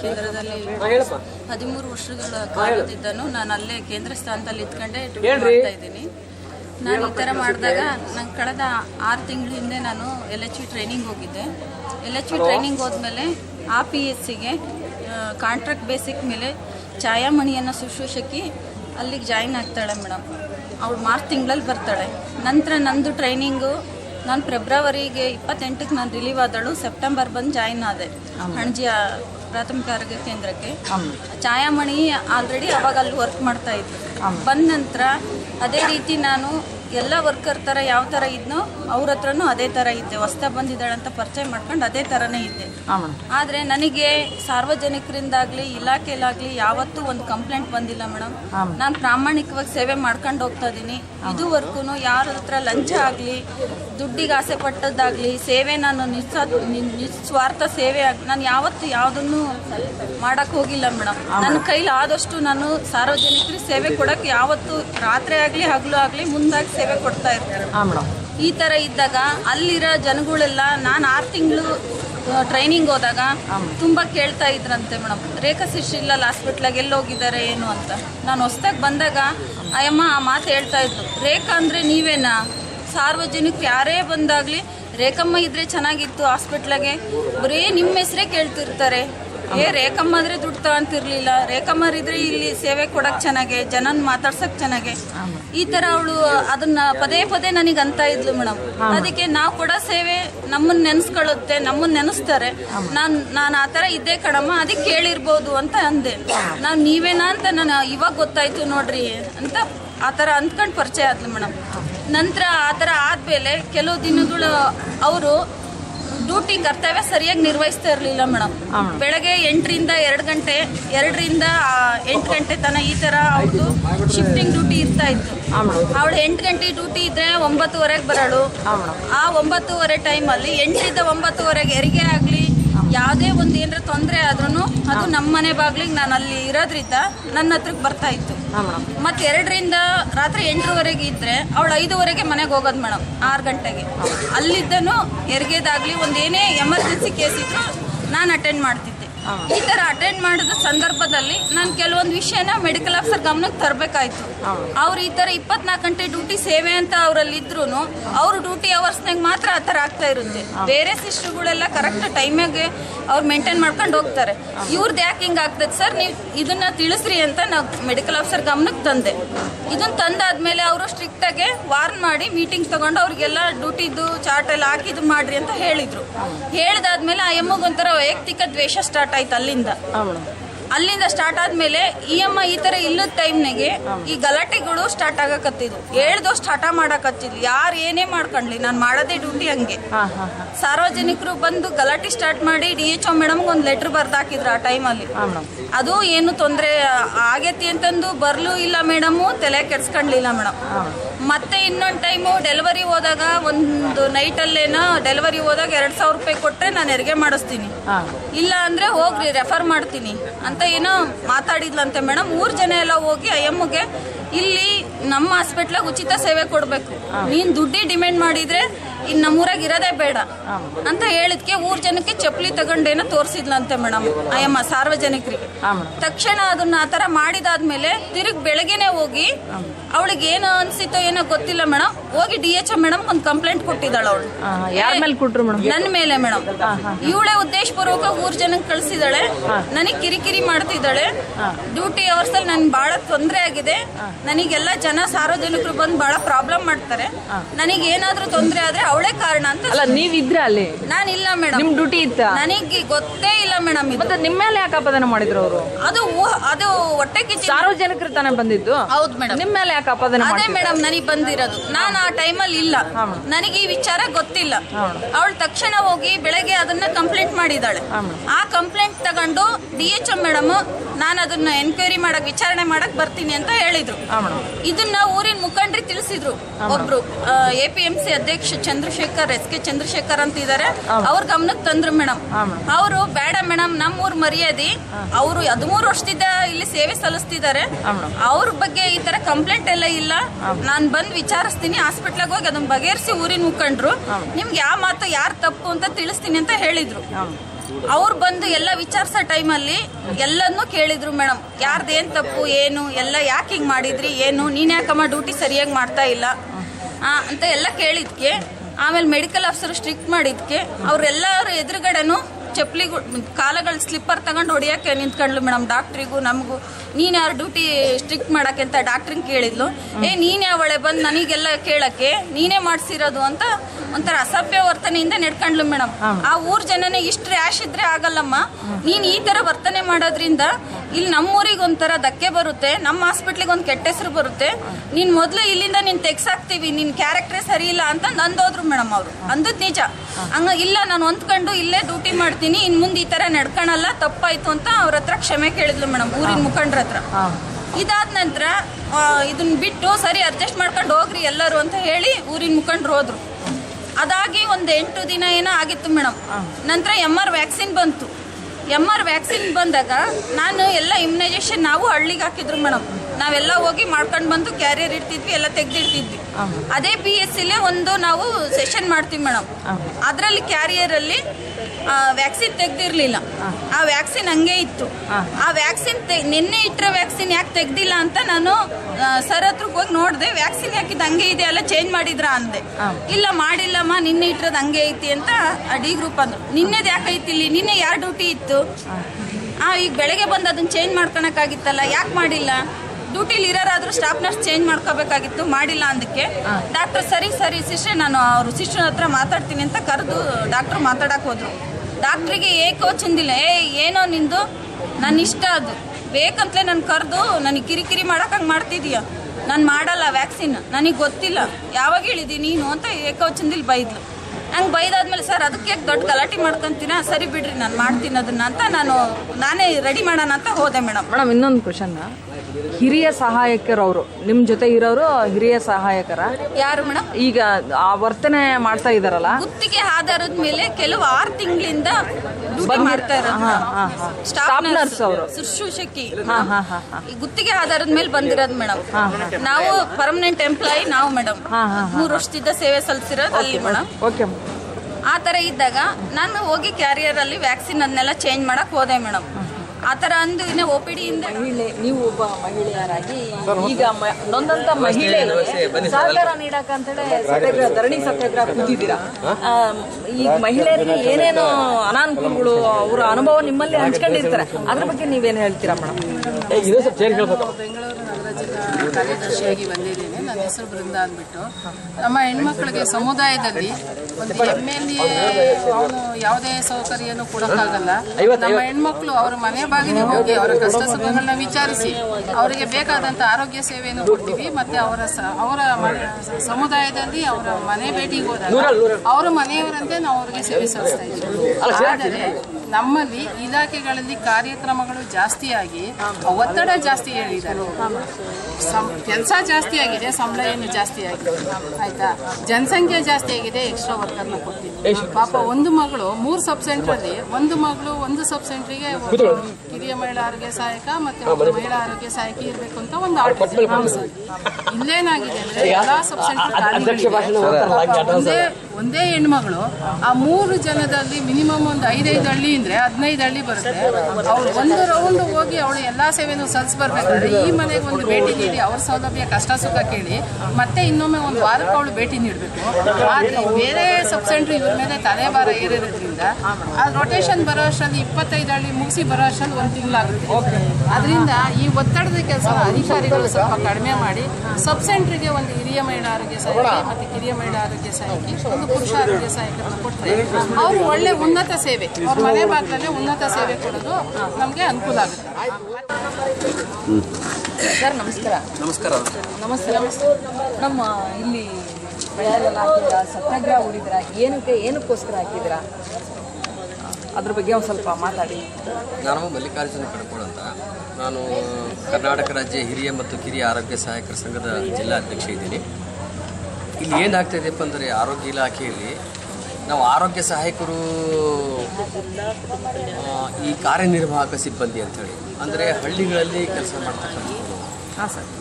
ಕೇಂದ್ರದಲ್ಲಿ ಹದಿಮೂರು ವರ್ಷಗಳ ಕಾಲದಿದ್ದನು ನಾನು ಅಲ್ಲೇ ಕೇಂದ್ರ ಸ್ಥಾನದಲ್ಲಿ ಇದ್ಕೊಂಡೆ ಮಾಡ್ತಾ ಇದ್ದೀನಿ. ನಾನು ಈ ಥರ ಮಾಡಿದಾಗ ನಂಗೆ ಕಳೆದ ಆರು ತಿಂಗಳ ಹಿಂದೆ ನಾನು ಎಲ್ ಎಚ್ ವಿ ಟ್ರೈನಿಂಗ್ ಹೋಗಿದ್ದೆ. ಎಲ್ ಎಚ್ ವಿ ಟ್ರೈನಿಂಗ್ ಹೋದ್ಮೇಲೆ ಆ ಪಿ ಎಸ್ ಸಿಗೆ ಕಾಂಟ್ರಾಕ್ಟ್ ಬೇಸಿಕ್ ಮೇಲೆ ಛಾಯಾಮಣಿಯನ್ನು ಶುಶ್ರೂಷಕಿ ಅಲ್ಲಿಗೆ ಜಾಯಿನ್ ಆಗ್ತಾಳೆ ಮೇಡಮ್ ಅವಳು ಮಾರ್ಚ್ ತಿಂಗಳಲ್ಲಿ ಬರ್ತಾಳೆ. ನಂತರ ನಂದು ಟ್ರೈನಿಂಗು ನಾನು ಫೆಬ್ರವರಿಗೆ ಇಪ್ಪತ್ತೆಂಟಕ್ಕೆ ನಾನು ರಿಲೀವ್ ಆದಳು. ಸೆಪ್ಟೆಂಬರ್ ಬಂದು ಜಾಯಿನ್ ಆದೆ ಹಣಜಿಯ ಪ್ರಾಥಮಿಕ ಆರೋಗ್ಯ ಕೇಂದ್ರಕ್ಕೆ. ಛಾಯಾಮಣಿ ಆಲ್ರೆಡಿ ಅವಾಗ ಅಲ್ಲಿ ವರ್ಕ್ ಮಾಡ್ತಾ ಇದ್ದೆ ಬಂದ ನಂತರ ಅದೇ ರೀತಿ ನಾನು ಎಲ್ಲ ವರ್ಕರ್ ಥರ ಯಾವ ಥರ ಇದ್ನೋ ಅವ್ರ ಹತ್ರನೂ ಅದೇ ಥರ ಇದ್ದೆ. ಹೊಸ್ತಾ ಬಂದಿದ್ದಾಳಂತ ಅಂತ ಪರಿಚಯ ಮಾಡ್ಕೊಂಡು ಅದೇ ಥರನೇ ಇದ್ದೆ. ಆದರೆ ನನಗೆ ಸಾರ್ವಜನಿಕರಿಂದಾಗಲಿ ಇಲಾಖೆಲಾಗಲಿ ಯಾವತ್ತೂ ಒಂದು ಕಂಪ್ಲೇಂಟ್ ಬಂದಿಲ್ಲ ಮೇಡಮ್ ನಾನು ಪ್ರಾಮಾಣಿಕವಾಗಿ ಸೇವೆ ಮಾಡ್ಕೊಂಡು ಹೋಗ್ತಾ ಇದ್ದೀನಿ. ಇದುವರೆಗೂ ಯಾರ ಹತ್ರ ಲಂಚ ಆಗಲಿ ದುಡ್ಡಿಗೆ ಆಸೆ ಪಟ್ಟದ್ದಾಗಲಿ ಸೇವೆ ನಾನು ನಿಸ್ಸ ನಿ- ನಿಸ್ವಾರ್ಥ ಸೇವೆ ನಾನು ಯಾವತ್ತು ಯಾವುದನ್ನು ಮಾಡಕ್ಕೆ ಹೋಗಿಲ್ಲ ಮೇಡಮ್ ನನ್ನ ಕೈಲಿ ಆದಷ್ಟು ನಾನು ಸಾರ್ವಜನಿಕರಿಗೆ ಸೇವೆ ಕೊಡಕ್ಕೆ ಯಾವತ್ತು ರಾತ್ರಿ ಆಗಲಿ ಹಗಲು ಆಗಲಿ ಮುಂದಾಗಿ ಸೇವೆ ಕೊಡ್ತಾ ಇರ್ತಾರೆ. ಈ ಥರ ಇದ್ದಾಗ ಅಲ್ಲಿರೋ ಜನಗಳೆಲ್ಲ ನಾನು ಆರು ತಿಂಗಳು ಟ್ರೈನಿಂಗ್ ಹೋದಾಗ ತುಂಬ ಕೇಳ್ತಾ ಇದ್ರಂತೆ ಮೇಡಮ್ ರೇಖಾ ಶಿಶಿಲ್ಲಲ್ ಹಾಸ್ಪಿಟ್ಲಾಗ ಎಲ್ಲಿ ಹೋಗಿದ್ದಾರೆ ಏನು ಅಂತ. ನಾನು ಹೊಸ್ದಾಗಿ ಬಂದಾಗ ಅಯ್ಯಮ್ಮ ಆ ಮಾತು ಹೇಳ್ತಾ ಇದ್ರು. ರೇಖಾ ಅಂದರೆ ನೀವೇನಾ? ಸಾರ್ವಜನಿಕರು ಯಾರೇ ಬಂದಾಗಲಿ, ರೇಖಮ್ಮ ಇದ್ರೆ ಚೆನ್ನಾಗಿತ್ತು ಹಾಸ್ಪಿಟ್ಲಾಗೆ. ಬರೀ ನಿಮ್ಮ ಹೆಸರೇ ಕೇಳ್ತಿರ್ತಾರೆ. ಏ, ರೇಖಮ್ಮ ಆದ್ರೆ ದುಡ್ಡು ತಗೊಂತಿರ್ಲಿಲ್ಲ. ರೇಖಮ್ಮರಿದ್ರೆ ಇಲ್ಲಿ ಸೇವೆ ಕೊಡಕ್ ಚೆನ್ನಾಗೆ, ಜನನ್ ಮಾತಾಡ್ಸಕ್ ಚೆನ್ನಾಗೆ. ಈ ತರ ಅವಳು ಅದನ್ನ ಪದೇ ಪದೇ ನನಗೆ ಅಂತ ಇದ್ಲು ಮೇಡಮ್ ಅದಕ್ಕೆ ನಾವು ಕೊಡೋ ಸೇವೆ ನಮ್ಮನ್ನು ನೆನ್ಸ್ಕೊಳ್ಳುತ್ತೆ ನಮ್ಮನ್ನು ನೆನೆಸ್ತಾರೆ. ನಾನ್, ನಾನು ಆ ತರ ಇದ್ದೇ ಕಣಮ್ಮ, ಅದಕ್ಕೆ ಕೇಳಿರ್ಬೋದು ಅಂತ ಅಂದೆ. ನಾನು ನೀವೇನಾ ಅಂತ ನಾನು ಇವಾಗ ಗೊತ್ತಾಯ್ತು ನೋಡ್ರಿ ಅಂತ ಆ ಥರ ಅಂದ್ಕೊಂಡು ಪರಿಚಯ ಆದ್ಲು ಮೇಡಮ್ ನಂತರ ಆ ಥರ ಆದಮೇಲೆ ಕೆಲವು ದಿನಗಳು ಅವರು ಡ್ಯೂಟಿ ಕರ್ತವ್ಯ ಸರಿಯಾಗಿ ನಿರ್ವಹಿಸ್ತಾ ಇರಲಿಲ್ಲ ಮೇಡಮ್. ಬೆಳಗ್ಗೆ ಎಂಟರಿಂದ ಎರಡು ಗಂಟೆ ಎರಡರಿಂದ ಎಂಟು ಗಂಟೆ ತನಕ ಈ ಥರ ಅವ್ರದ್ದು ಶಿಫ್ಟಿಂಗ್ ಡ್ಯೂಟಿ ಇರ್ತಾ ಇತ್ತು. ಅವಳು ಎಂಟು ಗಂಟೆ ಡ್ಯೂಟಿ ಇದ್ರೆ ಒಂಬತ್ತುವರೆಗೆ ಬರೋಳು. ಆ ಒಂಬತ್ತುವರೆ ಟೈಮಲ್ಲಿ ಎಂಟರಿಂದ ಒಂಬತ್ತುವರೆಗೆ ಹೆರಿಗೆ ಆಗಲಿ ಯಾವುದೇ ಒಂದು ಏನಾರ ತೊಂದರೆ ಆದ್ರೂ ಅದು ನಮ್ಮ ಮನೆ ಬಾಗ್ಲಿಗೆ ನಾನು ಅಲ್ಲಿ ಇರೋದ್ರಿಂದ ನನ್ನ ಹತ್ರಕ್ಕೆ ಬರ್ತಾ ಇತ್ತು. ಮತ್ತೆ ಎರಡರಿಂದ ರಾತ್ರಿ ಎಂಟರವರೆಗೆ ಇದ್ರೆ ಅವಳು ಐದುವರೆಗೆ ಮನೆಗೆ ಹೋಗೋದು ಮೇಡಮ್ ಆರು ಗಂಟೆಗೆ. ಅಲ್ಲಿದ್ದನು ಹೆರಿಗೆದಾಗ್ಲಿ ಒಂದೇನೇ ಎಮರ್ಜೆನ್ಸಿ ಕೇಸ್ ಇದ್ರು ನಾನು ಅಟೆಂಡ್ ಮಾಡ್ತಿದ್ದೆ ಈ ತರ ಅಟೆಂಡ್ ಮಾಡಿದ ಸಂದರ್ಭದಲ್ಲಿ ನಾನು ಕೆಲವೊಂದು ವಿಷಯನ ಮೆಡಿಕಲ್ ಆಫೀಸರ್ ಗಮನಕ್ಕೆ ತರಬೇಕಾಯ್ತು. ಅವ್ರು ಈ ತರ ಇಪ್ಪತ್ನಾಲ್ಕು ಗಂಟೆ ಡ್ಯೂಟಿ ಸೇವೆ ಅಂತ ಅವರಲ್ಲಿ ಇದ್ರು ಅವ್ರ ಡ್ಯೂಟಿ ಅವರ್ಸ್ನಾಗ ಮಾತ್ರ ಆ ಥರ ಆಗ್ತಾ ಇರುತ್ತೆ. ಬೇರೆ ಸಿಸ್ಟರ್ಗಳೆಲ್ಲ ಕರೆಕ್ಟ್ ಟೈಮಿಗೆ ಅವ್ರು ಮೇಂಟೈನ್ ಮಾಡ್ಕೊಂಡು ಹೋಗ್ತಾರೆ. ಇವ್ರದ್ದು ಯಾಕೆ ಹಿಂಗೆ ಆಗ್ತದೆ ಸರ್ ನೀವು ಇದನ್ನ ತಿಳಿಸ್ರಿ ಅಂತ ನಾವು ಮೆಡಿಕಲ್ ಆಫೀಸರ್ ಗಮನಕ್ಕೆ ತಂದೆ. ಇದನ್ನ ತಂದಾದ್ಮೇಲೆ ಅವರು ಸ್ಟ್ರಿಕ್ಟ್ ಆಗಿ ವಾರ್ನ್ ಮಾಡಿ ಮೀಟಿಂಗ್ ತಗೊಂಡು ಅವ್ರಿಗೆಲ್ಲ ಡ್ಯೂಟಿದು ಚಾರ್ಟ್ ಎಲ್ಲ ಹಾಕಿ ಮಾಡ್ರಿ ಅಂತ ಹೇಳಿದ್ರು. ಹೇಳಿದಾದ್ಮೇಲೆ ಆ ಎಮ್ಮಗೊಂಥರ ವೈಯಕ್ತಿಕ ದ್ವೇಷ ಸ್ಟಾರ್ಟ್ ಆಯ್ತು ಅಲ್ಲಿಂದ. ಅಲ್ಲಿಂದ ಸ್ಟಾರ್ಟ್ ಆದ್ಮೇಲೆ ಇ ಎಂ ಐ ಈ ತರ ಇಲ್ಲದ ಟೈಮ್ನಾಗೆ ಈ ಗಲಾಟೆಗಳು ಸ್ಟಾರ್ಟ್ ಆಗಕತ್ತಿದ್ವು. ಹೇಳ್ದೋಷ್ಟು ಹಠ ಮಾಡಕತ್ತಿದ್ವಿ ಯಾರು ಏನೇ ಮಾಡ್ಕೊಂಡ್ಲಿ ನಾನು ಮಾಡೋದೇ ಡ್ಯೂಟಿ ಹಂಗೆ. ಸಾರ್ವಜನಿಕರು ಬಂದು ಗಲಾಟೆ ಸ್ಟಾರ್ಟ್ ಮಾಡಿ ಡಿ ಎಚ್ ಒ ಮೇಡಮ್ ಒಂದು ಲೆಟರ್ ಬರ್ದಾಕಿದ್ರು ಆ ಟೈಮಲ್ಲಿ ಅದು ಏನು ತೊಂದರೆ ಆಗೈತಿ ಅಂತಂದು ಬರ್ಲೂ ಇಲ್ಲ ಮೇಡಮು ತಲೆ ಕೆಡ್ಸ್ಕೊಂಡ್ಲಿಲ್ಲ ಮೇಡಮ್ ಮತ್ತೆ ಇನ್ನೊಂದು ಟೈಮು ಡೆಲಿವರಿ ಹೋದಾಗ ಒಂದು ನೈಟಲ್ಲೇನೋ ಡೆಲಿವರಿ ಹೋದಾಗ ಎರಡು ಸಾವಿರ ರೂಪಾಯಿ ಕೊಟ್ಟರೆ ನಾನು ಹೆರಿಗೆ ಮಾಡಿಸ್ತೀನಿ. ಇಲ್ಲ ಅಂದ್ರೆ ಹೋಗ್ರಿ ರೆಫರ್ ಮಾಡ್ತೀನಿ ಅಂತ ಏನೋ ಮಾತಾಡಿದ್ಲಂತೆ ಮೇಡಮ್. ಮೂರು ಜನ ಎಲ್ಲ ಹೋಗಿ ಆ ಎಮ್ಮಗೆ ಇಲ್ಲಿ ನಮ್ಮ ಹಾಸ್ಪಿಟ್ಲಾಗ ಉಚಿತ ಸೇವೆ ಕೊಡಬೇಕು. ನೀನು ದುಡ್ಡಿ ಡಿಮ್ಯಾಂಡ್ ಮಾಡಿದ್ರೆ ಇನ್ನು ನಮ್ಮೂರಾಗ ಇರೋದೇ ಬೇಡ ಅಂತ ಹೇಳಿದ್ಕೆ ಊರ್ ಜನಕ್ಕೆ ಚಪ್ಪಲಿ ತಗೊಂಡೇನೋ ತೋರಿಸಿದ್ಲಂತೆ ಮೇಡಮ್ ಅಯ್ಯಮ್ಮ ಸಾರ್ವಜನಿಕರಿಗೆ. ತಕ್ಷಣ ಅದನ್ನ ಆತರ ಮಾಡಿದಾದ್ಮೇಲೆ ತಿರುಗ್ ಬೆಳಗ್ಗೆನೆ ಹೋಗಿ ಅವಳಿಗೆ ಏನೋ ಅನ್ಸಿತ್ತೋ ಏನೋ ಗೊತ್ತಿಲ್ಲ ಮೇಡಮ್ ಹೋಗಿ ಡಿ ಎಚ್ ಮೇಡಮ್ ಒಂದು ಕಂಪ್ಲೇಂಟ್ ಕೊಟ್ಟಿದ್ದಾಳ ಅವಳು. ಯಾರ ಮೇಲೆ ಕೊಟ್ರು ಮೇಡಮ್ ನನ್ನ ಮೇಲೆ ಮೇಡಮ್ ಇವಳೆ ಉದ್ದೇಶಪೂರ್ವಕ ಊರ್ ಜನಕ್ಕೆ ಕಳ್ಸಿದಾಳೆ ನನಗೆ ಕಿರಿಕಿರಿ ಮಾಡ್ತಿದ್ದಾಳೆ. ಡ್ಯೂಟಿ ಅವರ್ಸ್ ಅಲ್ಲಿ ನನ್ ಬಹಳ ತೊಂದರೆ ಆಗಿದೆ. ನನಗೆಲ್ಲ ಜನ ಸಾರ್ವಜನಿಕರು ಬಂದು ಬಹಳ ಪ್ರಾಬ್ಲಮ್ ಮಾಡ್ತಾರೆ. ನನಗೆ ಏನಾದ್ರೂ ತೊಂದರೆ ಆದ್ರೆ ಅವಳೇ ಕಾರಣ ಅಂತ ಅಲ್ಲ ನೀವಿದ್ರ ಅಲ್ಲಿ? ಇಲ್ಲ ಮೇಡಮ್ ನಿಮ್ ಡ್ಯೂಟಿ ಇತ್ತ? ನನಗೆ ಗೊತ್ತೇ ಇಲ್ಲ ಮೇಡಮ್ ಮತ್ತೆ ನಿಮ್ಮ ಮೇಲೆ ಯಾಕೆ ಅಪದಾನ ಮಾಡಿದ್ರು ಅವರು? ಅದು ಅದು ಹೊಟ್ಟೆ ಕಿಚ್ಚಿ ಸಾರ್ವಜನಿಕರು ತಾನೇ ಬಂದಿದ್ದು? ಹೌದು ಮೇಡಮ್ ನಿಮ್ಮ ಮೇಲೆ ಯಾಕೆ ಅದೇ ಮೇಡಂ ಮೇಡಮ್ ನನಗೆ ಬಂದಿರೋದು. ನಾನು ಆ ಟೈಮಲ್ಲಿ ಇಲ್ಲ. ನನಗೆ ಈ ವಿಚಾರ ಗೊತ್ತಿಲ್ಲ. ಅವಳು ತಕ್ಷಣ ಹೋಗಿ ಬೆಳಗ್ಗೆ ಅದನ್ನ ಕಂಪ್ಲೇಂಟ್ ಮಾಡಿದಾಳೆ ಆ ಕಂಪ್ಲೇಂಟ್ ತಗೊಂಡು ಡಿ ಎಚ್ ಎಂ ಮೇಡಮ್ ನಾನು ಅದನ್ನ ಎನ್ಕ್ವೈರಿ ಮಾಡಕ್ ವಿಚಾರಣೆ ಮಾಡಕ್ ಬರ್ತೀನಿ ಅಂತ ಹೇಳಿದ್ರು. ಇದನ್ನ ಊರಿನ ಮುಖಂಡ್ರಿ ತಿಳಿಸಿದ್ರು. ಒಬ್ರು ಎ ಪಿ ಎಂ ಸಿ ಅಧ್ಯಕ್ಷ ಚಂದ್ರಶೇಖರ್ ಎಸ್ ಕೆ ಚಂದ್ರಶೇಖರ್ ಅಂತ ಇದಾರೆ ಅವ್ರ ಗಮನಕ್ಕೆ ತಂದ್ರು ಮೇಡಮ್. ಅವರು ಬೇಡ ಮೇಡಮ್ ನಮ್ಮ ಊರ್ ಮರ್ಯಾದೆ. ಅವರು ಹದಿಮೂರು ವರ್ಷದಿಂದ ಇಲ್ಲಿ ಸೇವೆ ಸಲ್ಲಿಸ್ತಿದ್ದಾರೆ. ಅವ್ರ ಬಗ್ಗೆ ಈ ತರ ಕಂಪ್ಲೇಂಟ್ ಎಲ್ಲ ಇಲ್ಲ. ನಾನ್ ಬಂದ್ ವಿಚಾರಿಸ್ತೀನಿ ಹಾಸ್ಪಿಟ್ಲಾಗ ಹೋಗಿ ಅದನ್ನ ಬಗೆಹರಿಸಿ ಊರಿನ ಮುಖಂಡ್ರು. ನಿಮ್ಗೆ ಯಾವ ಮಾತು ಯಾರು ತಪ್ಪು ಅಂತ ತಿಳಿಸ್ತೀನಿ ಅಂತ ಹೇಳಿದ್ರು. ಅವ್ರು ಬಂದು ಎಲ್ಲ ವಿಚಾರಿಸೋ ಟೈಮಲ್ಲಿ ಎಲ್ಲನ್ನೂ ಕೇಳಿದ್ರು ಮೇಡಮ್ ಯಾರ್ದು ಏನ್ ತಪ್ಪು ಏನು ಎಲ್ಲ ಯಾಕೆ ಹಿಂಗ್ ಮಾಡಿದ್ರಿ ಏನು ನೀನ್ ಯಾಕಮ್ಮ ಡ್ಯೂಟಿ ಸರಿಯಾಗಿ ಮಾಡ್ತಾ ಇಲ್ಲ? ಅಂತ ಎಲ್ಲ ಕೇಳಿದ್ಕೆ ಆಮೇಲೆ ಮೆಡಿಕಲ್ ಆಫೀಸರ್ ಸ್ಟ್ರಿಕ್ಟ್ ಮಾಡಿದ್ಕೆ ಅವ್ರೆಲ್ಲರ ಎದುರುಗಡೆನು ಚಪ್ಪಲಿ ಕಾಲಗಳು ಸ್ಲಿಪ್ಪರ್ ತಗೊಂಡು ಹೊಡಿಯಕ್ಕೆ ನಿಂತ್ಕೊಂಡ್ಲು ಮೇಡಮ್ ಡಾಕ್ಟ್ರಿಗೂ ನಮಗೂ ನೀನ್ ಯಾರು ಡ್ಯೂಟಿ ಸ್ಟ್ರಿಕ್ಟ್ ಮಾಡಕ್ಕೆ ಅಂತ ಡಾಕ್ಟ್ರಿಂಗ್ ಕೇಳಿದ್ಲು. ಏ ನೀನ್ ಯಾವಳೆ ಬಂದು ನನಗೆಲ್ಲ ಕೇಳಕ್ಕೆ? ನೀನೇ ಮಾಡ್ಸಿರೋದು ಅಂತ ಒಂಥರ ಅಸಭ್ಯ ವರ್ತನೆಯಿಂದ ನಡ್ಕೊಂಡ್ಲು ಮೇಡಮ್ ಆ ಊರ್ ಜನನೇ ಇಷ್ಟು ರ್ಯಾಶ್ ಇದ್ರೆ ಆಗಲ್ಲಮ್ಮ. ನೀನ್ ಈ ತರ ವರ್ತನೆ ಮಾಡೋದ್ರಿಂದ ಇಲ್ಲಿ ನಮ್ಮೂರಿಗೆ ಒಂಥರ ಧಕ್ಕೆ ಬರುತ್ತೆ ನಮ್ಮ ಹಾಸ್ಪಿಟ್ಲಿಗೆ ಒಂದು ಕೆಟ್ಟ ಹೆಸರು ಬರುತ್ತೆ. ನೀನ್ ಮೊದಲು ಇಲ್ಲಿಂದ ನೀನ್ ತೆಗ್ಸಾಕ್ತಿವಿ ನಿನ್ ಕ್ಯಾರೆಕ್ಟ್ರೇ ಸರಿ ಇಲ್ಲ ಅಂತ ನಂದೋದ್ರು ಮೇಡಮ್ ಅವರು. ಅಂದದ್ ನಿಜ. ಹಂಗ ಇಲ್ಲ ನಾನು ಹೊಂದ್ಕೊಂಡು ಇಲ್ಲೇ ಡ್ಯೂಟಿ ಮಾಡ್ತೀನಿ ಇನ್ ಮುಂದೆ ಈ ತರ ನಡ್ಕೊಳಲ್ಲ ತಪ್ಪಾಯ್ತು ಅಂತ ಅವ್ರ ಹತ್ರ ಕ್ಷಮೆ ಕೇಳಿದ್ಲು ಮೇಡಮ್ ಊರಿನ ಮುಖಂಡ್ರ ಹತ್ರ. ಇದಾದ ನಂತರ ಇದನ್ನ ಬಿಟ್ಟು ಸರಿ ಅಡ್ಜಸ್ಟ್ ಮಾಡ್ಕೊಂಡು ಹೋಗ್ರಿ ಎಲ್ಲರೂ ಅಂತ ಹೇಳಿ ಊರಿನ ಮುಖಂಡ್ರು ಹೋದ್ರು. ಅದಾಗಿ ಒಂದು ಎಂಟು ದಿನ ಏನೋ ಆಗಿತ್ತು ಮೇಡಮ್ ನಂತರ ಎಂ ಆರ್ ವ್ಯಾಕ್ಸಿನ್ ಬಂತು. ಎಂ ಆರ್ ವ್ಯಾಕ್ಸಿನ್ ಬಂದಾಗ ನಾನು ಎಲ್ಲ ಇಮ್ಯುನೈಸೇಷನ್ ನಾವು ಹಳ್ಳಿಗೆ ಹಾಕಿದ್ರು ಮೇಡಮ್ ನಾವೆಲ್ಲ ಹೋಗಿ ಮಾಡ್ಕೊಂಡು ಬಂದು ಕ್ಯಾರಿಯರ್ ಇಡ್ತಿದ್ವಿ, ಎಲ್ಲ ತೆಗ್ದಿಡ್ತಿದ್ವಿ. ಅದೇ ಬಿ ಎಸ್ ಸಿಲೇ ಒಂದು ನಾವು ಸೆಷನ್ ಮಾಡ್ತೀವಿ ಮೇಡಮ್ ಅದರಲ್ಲಿ ಕ್ಯಾರಿಯರಲ್ಲಿ ವ್ಯಾಕ್ಸಿನ್ ತೆಗ್ದಿರ್ಲಿಲ್ಲ. ಆ ವ್ಯಾಕ್ಸಿನ್ ಹಂಗೆ ಇತ್ತು. ಆ ವ್ಯಾಕ್ಸಿನ್ ನಿನ್ನೆ ಇಟ್ಟರೆ ವ್ಯಾಕ್ಸಿನ್ ಯಾಕೆ ತೆಗ್ದಿಲ್ಲ ಅಂತ ನಾನು ಸರ್ ಹತ್ರಕ್ಕೆ ಹೋಗಿ ನೋಡಿದೆ ವ್ಯಾಕ್ಸಿನ್ ಹಾಕಿದ್ದು ಹಂಗೆ ಇದೆ ಅಲ್ಲ ಚೇಂಜ್ ಮಾಡಿದ್ರಾ ಅಂದೆ. ಇಲ್ಲ ಮಾಡಿಲ್ಲಮ್ಮ ನಿನ್ನೆ ಇಟ್ಟಿರೋದು ಹಂಗೆ ಐತಿ ಅಂತ ಡಿ ಗ್ರೂಪ್ ಅಂದ್ರು. ನಿನ್ನೆದು ಯಾಕೆ ಐತಿ ಇಲ್ಲಿ ನಿನ್ನೆ ಯಾರು ಡ್ಯೂಟಿ ಇತ್ತು? ಆ ಈಗ ಬೆಳಗ್ಗೆ ಬಂದು ಅದನ್ನ ಚೇಂಜ್ ಮಾಡ್ಕೊಳಕ್ಕಾಗಿತ್ತಲ್ಲ ಯಾಕೆ ಮಾಡಿಲ್ಲ? ಡ್ಯೂಟಿಲಿ ಇರೋರಾದ್ರೂ ಸ್ಟಾಫ್ ನರ್ಸ್ ಚೇಂಜ್ ಮಾಡ್ಕೋಬೇಕಾಗಿತ್ತು ಮಾಡಿಲ್ಲ ಅಂದಕ್ಕೆ ಡಾಕ್ಟರ್ ಸರಿ ಸರಿ ಸಿಸ್ಟರ್ ನಾನು ಅವರು ಸಿಸ್ಟರ್ ಹತ್ರ ಮಾತಾಡ್ತೀನಿ ಅಂತ ಕರೆದು ಡಾಕ್ಟರ್ ಮಾತಾಡೋಕೆ ಹೋದ್ರು. ಡಾಕ್ಟ್ರಿಗೆ ಏಕೋ ಚಂದಿಲ್ಲ. ಏ, ಏನೋ ನಿಂದು? ನನ್ನ ಇಷ್ಟ ಅದು. ಬೇಕಂತಲೇ ನಾನು ಕರೆದು ನನಗೆ ಕಿರಿಕಿರಿ ಮಾಡೋಕ್ಕಂಗೆ ಹಂಗೆ ಮಾಡ್ತಿದೀಯ? ನಾನು ಮಾಡಲ್ಲ ವ್ಯಾಕ್ಸಿನ್. ನನಗೆ ಗೊತ್ತಿಲ್ಲ. ಯಾವಾಗ ಹೇಳಿದಿ ನೀನು ಅಂತ ಏಕೋ ಚಂದಿಲ್ ಬೈದ್ಲು. ನಂಗೆ ಬೈದಾದ್ಮೇಲೆ, ಸರ್, ಅದಕ್ಕೆ ದೊಡ್ಡ ಗಲಾಟೆ ಮಾಡ್ಕೊಂತೀನ ಸರಿ ಬಿಡ್ರಿ, ನಾನು ಮಾಡ್ತೀನಿ ಅದನ್ನ ಅಂತ ನಾನು ನಾನೇ ರೆಡಿ ಮಾಡೋಣ ಅಂತ ಹೋದೆ ಮೇಡಮ್ ಮೇಡಮ್ ಇನ್ನೊಂದು ಕ್ವಶನ್ ಹಿರಿಯ ಸಹಾಯಕರು ಅವರು. ನಿಮ್ಮ ಜೊತೆ ಇರೋರು ಹಿರಿಯ ಸಹಾಯಕರ. ಯಾರು ಮೇಡಮ್ ಈಗ ಆ ವರ್ತನೆ ಮಾಡ್ತಾ ಇದಾರಲ್ಲ. ಗುತ್ತಿಗೆ ಆಧಾರದ ಮೇಲೆ ಕೆಲವು ಆರು ತಿಂಗಳಿಂದ ಮಾಡ್ತಾ. ಸ್ಟಾಫ್ ನರ್ಸ್ ಅವರು. ಶುಶ್ರೂಷಕಿ. ಈ ಗುತ್ತಿಗೆ ಆಧಾರದ ಮೇಲೆ ಬಂದಿರೋದು ಮೇಡಮ್ ನಾವು ಪರ್ಮನೆಂಟ್ ಎಂಪ್ಲಾಯಿ ನಾವು ಮೇಡಮ್ ಮೂರು ವರ್ಷದಿಂದ ಸೇವೆ ಸಲ್ಲಿಸಿರೋದು ಅಲ್ಲಿ ಮೇಡಮ್ ಓಕೆ ಆ ಥರ ಇದ್ದಾಗ ನಾನು ಹೋಗಿ ಕ್ಯಾರಿಯರ್ ಅಲ್ಲಿ ವ್ಯಾಕ್ಸಿನ್ ಅದನ್ನೆಲ್ಲ ಚೇಂಜ್ ಮಾಡಕ್ ಹೋದೆ ಮೇಡಮ್ ಆ ಥರ ಅಂದು ಇನ್ನು ಒ ಪಿ ಡಿಯಿಂದ ಮಹಿಳೆ ನೀವು ಒಬ್ಬ ಮಹಿಳೆಯರಾಗಿ ಈಗ ನೊಂದಂತ ಮಹಿಳೆ ಸಹಕಾರ ನೀಡಕ ಅಂತೇಳಿ ಸತ್ಯಾಗ್ರಹ ಧರಣಿ ಸತ್ಯಾಗ್ರಹ ಕೂತಿದ್ದೀರಾ? ಈ ಈಗ ಮಹಿಳೆಯರಿಗೆ ಏನೇನೋ ಅನಾನುಕೂಲಗಳು ಅವರ ಅನುಭವ ನಿಮ್ಮಲ್ಲಿ ಹಂಚ್ಕೊಂಡಿರ್ತಾರೆ. ಅದ್ರ ಬಗ್ಗೆ ನೀವೇನು ಹೇಳ್ತೀರಾ ಮೇಡಮ್? ಬೆಂಗಳೂರು ನಗರ ಜಿಲ್ಲಾ ಕಾರ್ಯದರ್ಶಿಯಾಗಿ ಬಂದಿದ್ದೀನಿ ನನ್ನ ಹೆಸರು ಬೃಂದ ಅಂದ್ಬಿಟ್ಟು ನಮ್ಮ ಹೆಣ್ಮಕ್ಳಿಗೆ ಸಮುದಾಯದಲ್ಲಿ ಒಂದು ಎಂ ಎಲ್ ಅವನು ಯಾವುದೇ ಸೌಕರ್ಯನೂ ಕೊಡೋಕ್ಕಾಗಲ್ಲ. ನಮ್ಮ ಹೆಣ್ಮಕ್ಳು ಅವ್ರ ಮನೆ ಬಾಗಿಲಿಗೆ ಹೋಗಿ ಅವರ ಕಷ್ಟ ಸುಖಗಳನ್ನ ವಿಚಾರಿಸಿ ಅವರಿಗೆ ಬೇಕಾದಂತ ಆರೋಗ್ಯ ಸೇವೆಯನ್ನು ಕೊಡ್ತೀವಿ. ಮತ್ತೆ ಅವರ ಅವರ ಸಮುದಾಯದಲ್ಲಿ ಅವರ ಮನೆ ಭೇಟಿಗೆ ಹೋದಾಗ ಅವರ ಮನೆಯವರಂತೆ ನಾವು ಅವರಿಗೆ ಸೇವೆ ಸಲ್ಲಿಸ್ತಾ ಇದ್ದೀವಿ. ಆದರೆ ನಮ್ಮಲ್ಲಿ ಇಲಾಖೆಗಳಲ್ಲಿ ಕಾರ್ಯಕ್ರಮಗಳು ಜಾಸ್ತಿಯಾಗಿ ಒತ್ತಡ ಜಾಸ್ತಿ ಹೇಳಿದ್ದಾರೆ. ಕೆಲಸ ಜಾಸ್ತಿ ಆಗಿದೆ ಸಂಬಳ ಏನು ಜಾಸ್ತಿ ಆಗಿದೆ. ಆಯ್ತಾ? ಜನಸಂಖ್ಯೆ ಜಾಸ್ತಿ ಆಗಿದೆ ಎಕ್ಸ್ಟ್ರಾ ವರ್ಕರ್ನ ಕೊಡ್ತೀವಿ. ಪಾಪ ಒಂದು ಮಗಳು ಮೂರು ಸಬ್ ಸೆಂಟ್ರಲ್ಲಿ ಒಂದು ಮಗಳು ಒಂದು ಸಬ್ ಸೆಂಟ್ರಿಗೆ ಕಿರಿಯ ಮಹಿಳಾ ಆರೋಗ್ಯ ಸಹಾಯಕ ಮತ್ತೆ ಒಬ್ಬ ಮಹಿಳಾ ಆರೋಗ್ಯ ಸಹಾಯಕಿ ಇರಬೇಕು ಅಂತ ಒಂದು ಆರ್ಡರ್ ಇಲ್ಲೇನಾಗಿದೆ ಅಂದ್ರೆ ಎಲ್ಲಾ ಸಬ್ ಸೆಂಟರ್ ಒಂದೇ ಒಂದೇ ಹೆಣ್ಮಗಳು ಆ ಮೂರು ಜನದಲ್ಲಿ ಮಿನಿಮಮ್ ಒಂದು ಐದೈದು ಹಳ್ಳಿ ಅಂದ್ರೆ ಹದಿನೈದು ಹಳ್ಳಿ ಬರುತ್ತೆ. ಅವ್ರು ಒಂದು ರೌಂಡ್ ಹೋಗಿ ಅವಳು ಎಲ್ಲಾ ಸೇವೆನೂ ಸಲ್ಸ್ ಬರ್ಬೇಕಾದ್ರೆ ಈ ಮನೆಗೆ ಒಂದು ಭೇಟಿ ನೀಡಿ ಅವ್ರ ಸೌಲಭ್ಯ ಕಷ್ಟ ಸುಖ ಕೇಳಿ, ಮತ್ತೆ ಇನ್ನೊಮ್ಮೆ ಒಂದು ವಾರಕ್ಕೆ ಅವಳು ಭೇಟಿ ನೀಡಬೇಕು. ಆದರೆ ಬೇರೆ ಸಬ್ ಸೆಂಟ್ರ್ ಇವ್ರ ಮೇಲೆ ತಲೆಭಾರ ಏರಿರೋದ್ರಿಂದ ಆ ರೊಟೇಷನ್ ಬರೋ ಅಷ್ಟರಲ್ಲಿ ಇಪ್ಪತ್ತೈದು ಹಳ್ಳಿ ಮುಗಿಸಿ ಬರೋ ಅಷ್ಟರಲ್ಲಿ ಒಂದು ತಿಂಗಳಾಗುತ್ತೆ. ಅದರಿಂದ ಈ ಒತ್ತಡದ ಕೆಲಸ ಅಧಿಕಾರಿಗಳು ಸ್ವಲ್ಪ ಕಡಿಮೆ ಮಾಡಿ ಸಬ್ ಸೆಂಟ್ರಿಗೆ ಒಂದು ಹಿರಿಯ ಮಹಿಳಾ ಆರೋಗ್ಯ ಸಹಾಯಕಿ ಮತ್ತು ಕಿರಿಯ ಮಹಿಳಾ ಆರೋಗ್ಯ ಸಹಾಯಕಿ ಒಂದು ಪುರುಷ ಆರೋಗ್ಯ ಸಹಾಯಕರನ್ನು ಕೊಟ್ಟರೆ ಅವರು ಒಳ್ಳೆ ಉನ್ನತ ಸೇವೆ ಅವ್ರ ಮನೆ ಭಾಗದಲ್ಲೇ ಉನ್ನತ ಸೇವೆ ಕೊಡೋದು ನಮಗೆ ಅನುಕೂಲ ಆಗುತ್ತೆ. ಸರ್ ನಮಸ್ಕಾರ. ನಮಸ್ಕಾರ. ನಮಸ್ತೆ. ನಮ್ಮ ಇಲ್ಲಿ ಸತ್ಯಾಗ್ರಹ ಏನಕ್ಕೆ ಏನಕ್ಕೋಸ್ಕರ ಹಾಕಿದ್ರ? ಅದ್ರ ಬಗ್ಗೆ ಒಂದು ಸ್ವಲ್ಪ ಮಾತಾಡಿ. ನಾನು ಮಲ್ಲಿಕಾರ್ಜುನ ಕಡ್ಕೋಳ ಅಂತ. ನಾನು ಕರ್ನಾಟಕ ರಾಜ್ಯ ಹಿರಿಯ ಮತ್ತು ಕಿರಿಯ ಆರೋಗ್ಯ ಸಹಾಯಕರ ಸಂಘದ ಜಿಲ್ಲಾ ಅಧ್ಯಕ್ಷ ಇದ್ದೀನಿ. ಇಲ್ಲಿ ಏನಾಗ್ತಾ ಇದೆಯಪ್ಪ ಅಂದರೆ ಆರೋಗ್ಯ ಇಲಾಖೆಯಲ್ಲಿ ನಾವು ಆರೋಗ್ಯ ಸಹಾಯಕರು ಈ ಕಾರ್ಯನಿರ್ವಾಹಕ ಸಿಬ್ಬಂದಿ ಅಂತೇಳಿ ಅಂದರೆ ಹಳ್ಳಿಗಳಲ್ಲಿ ಕೆಲಸ ಸರ್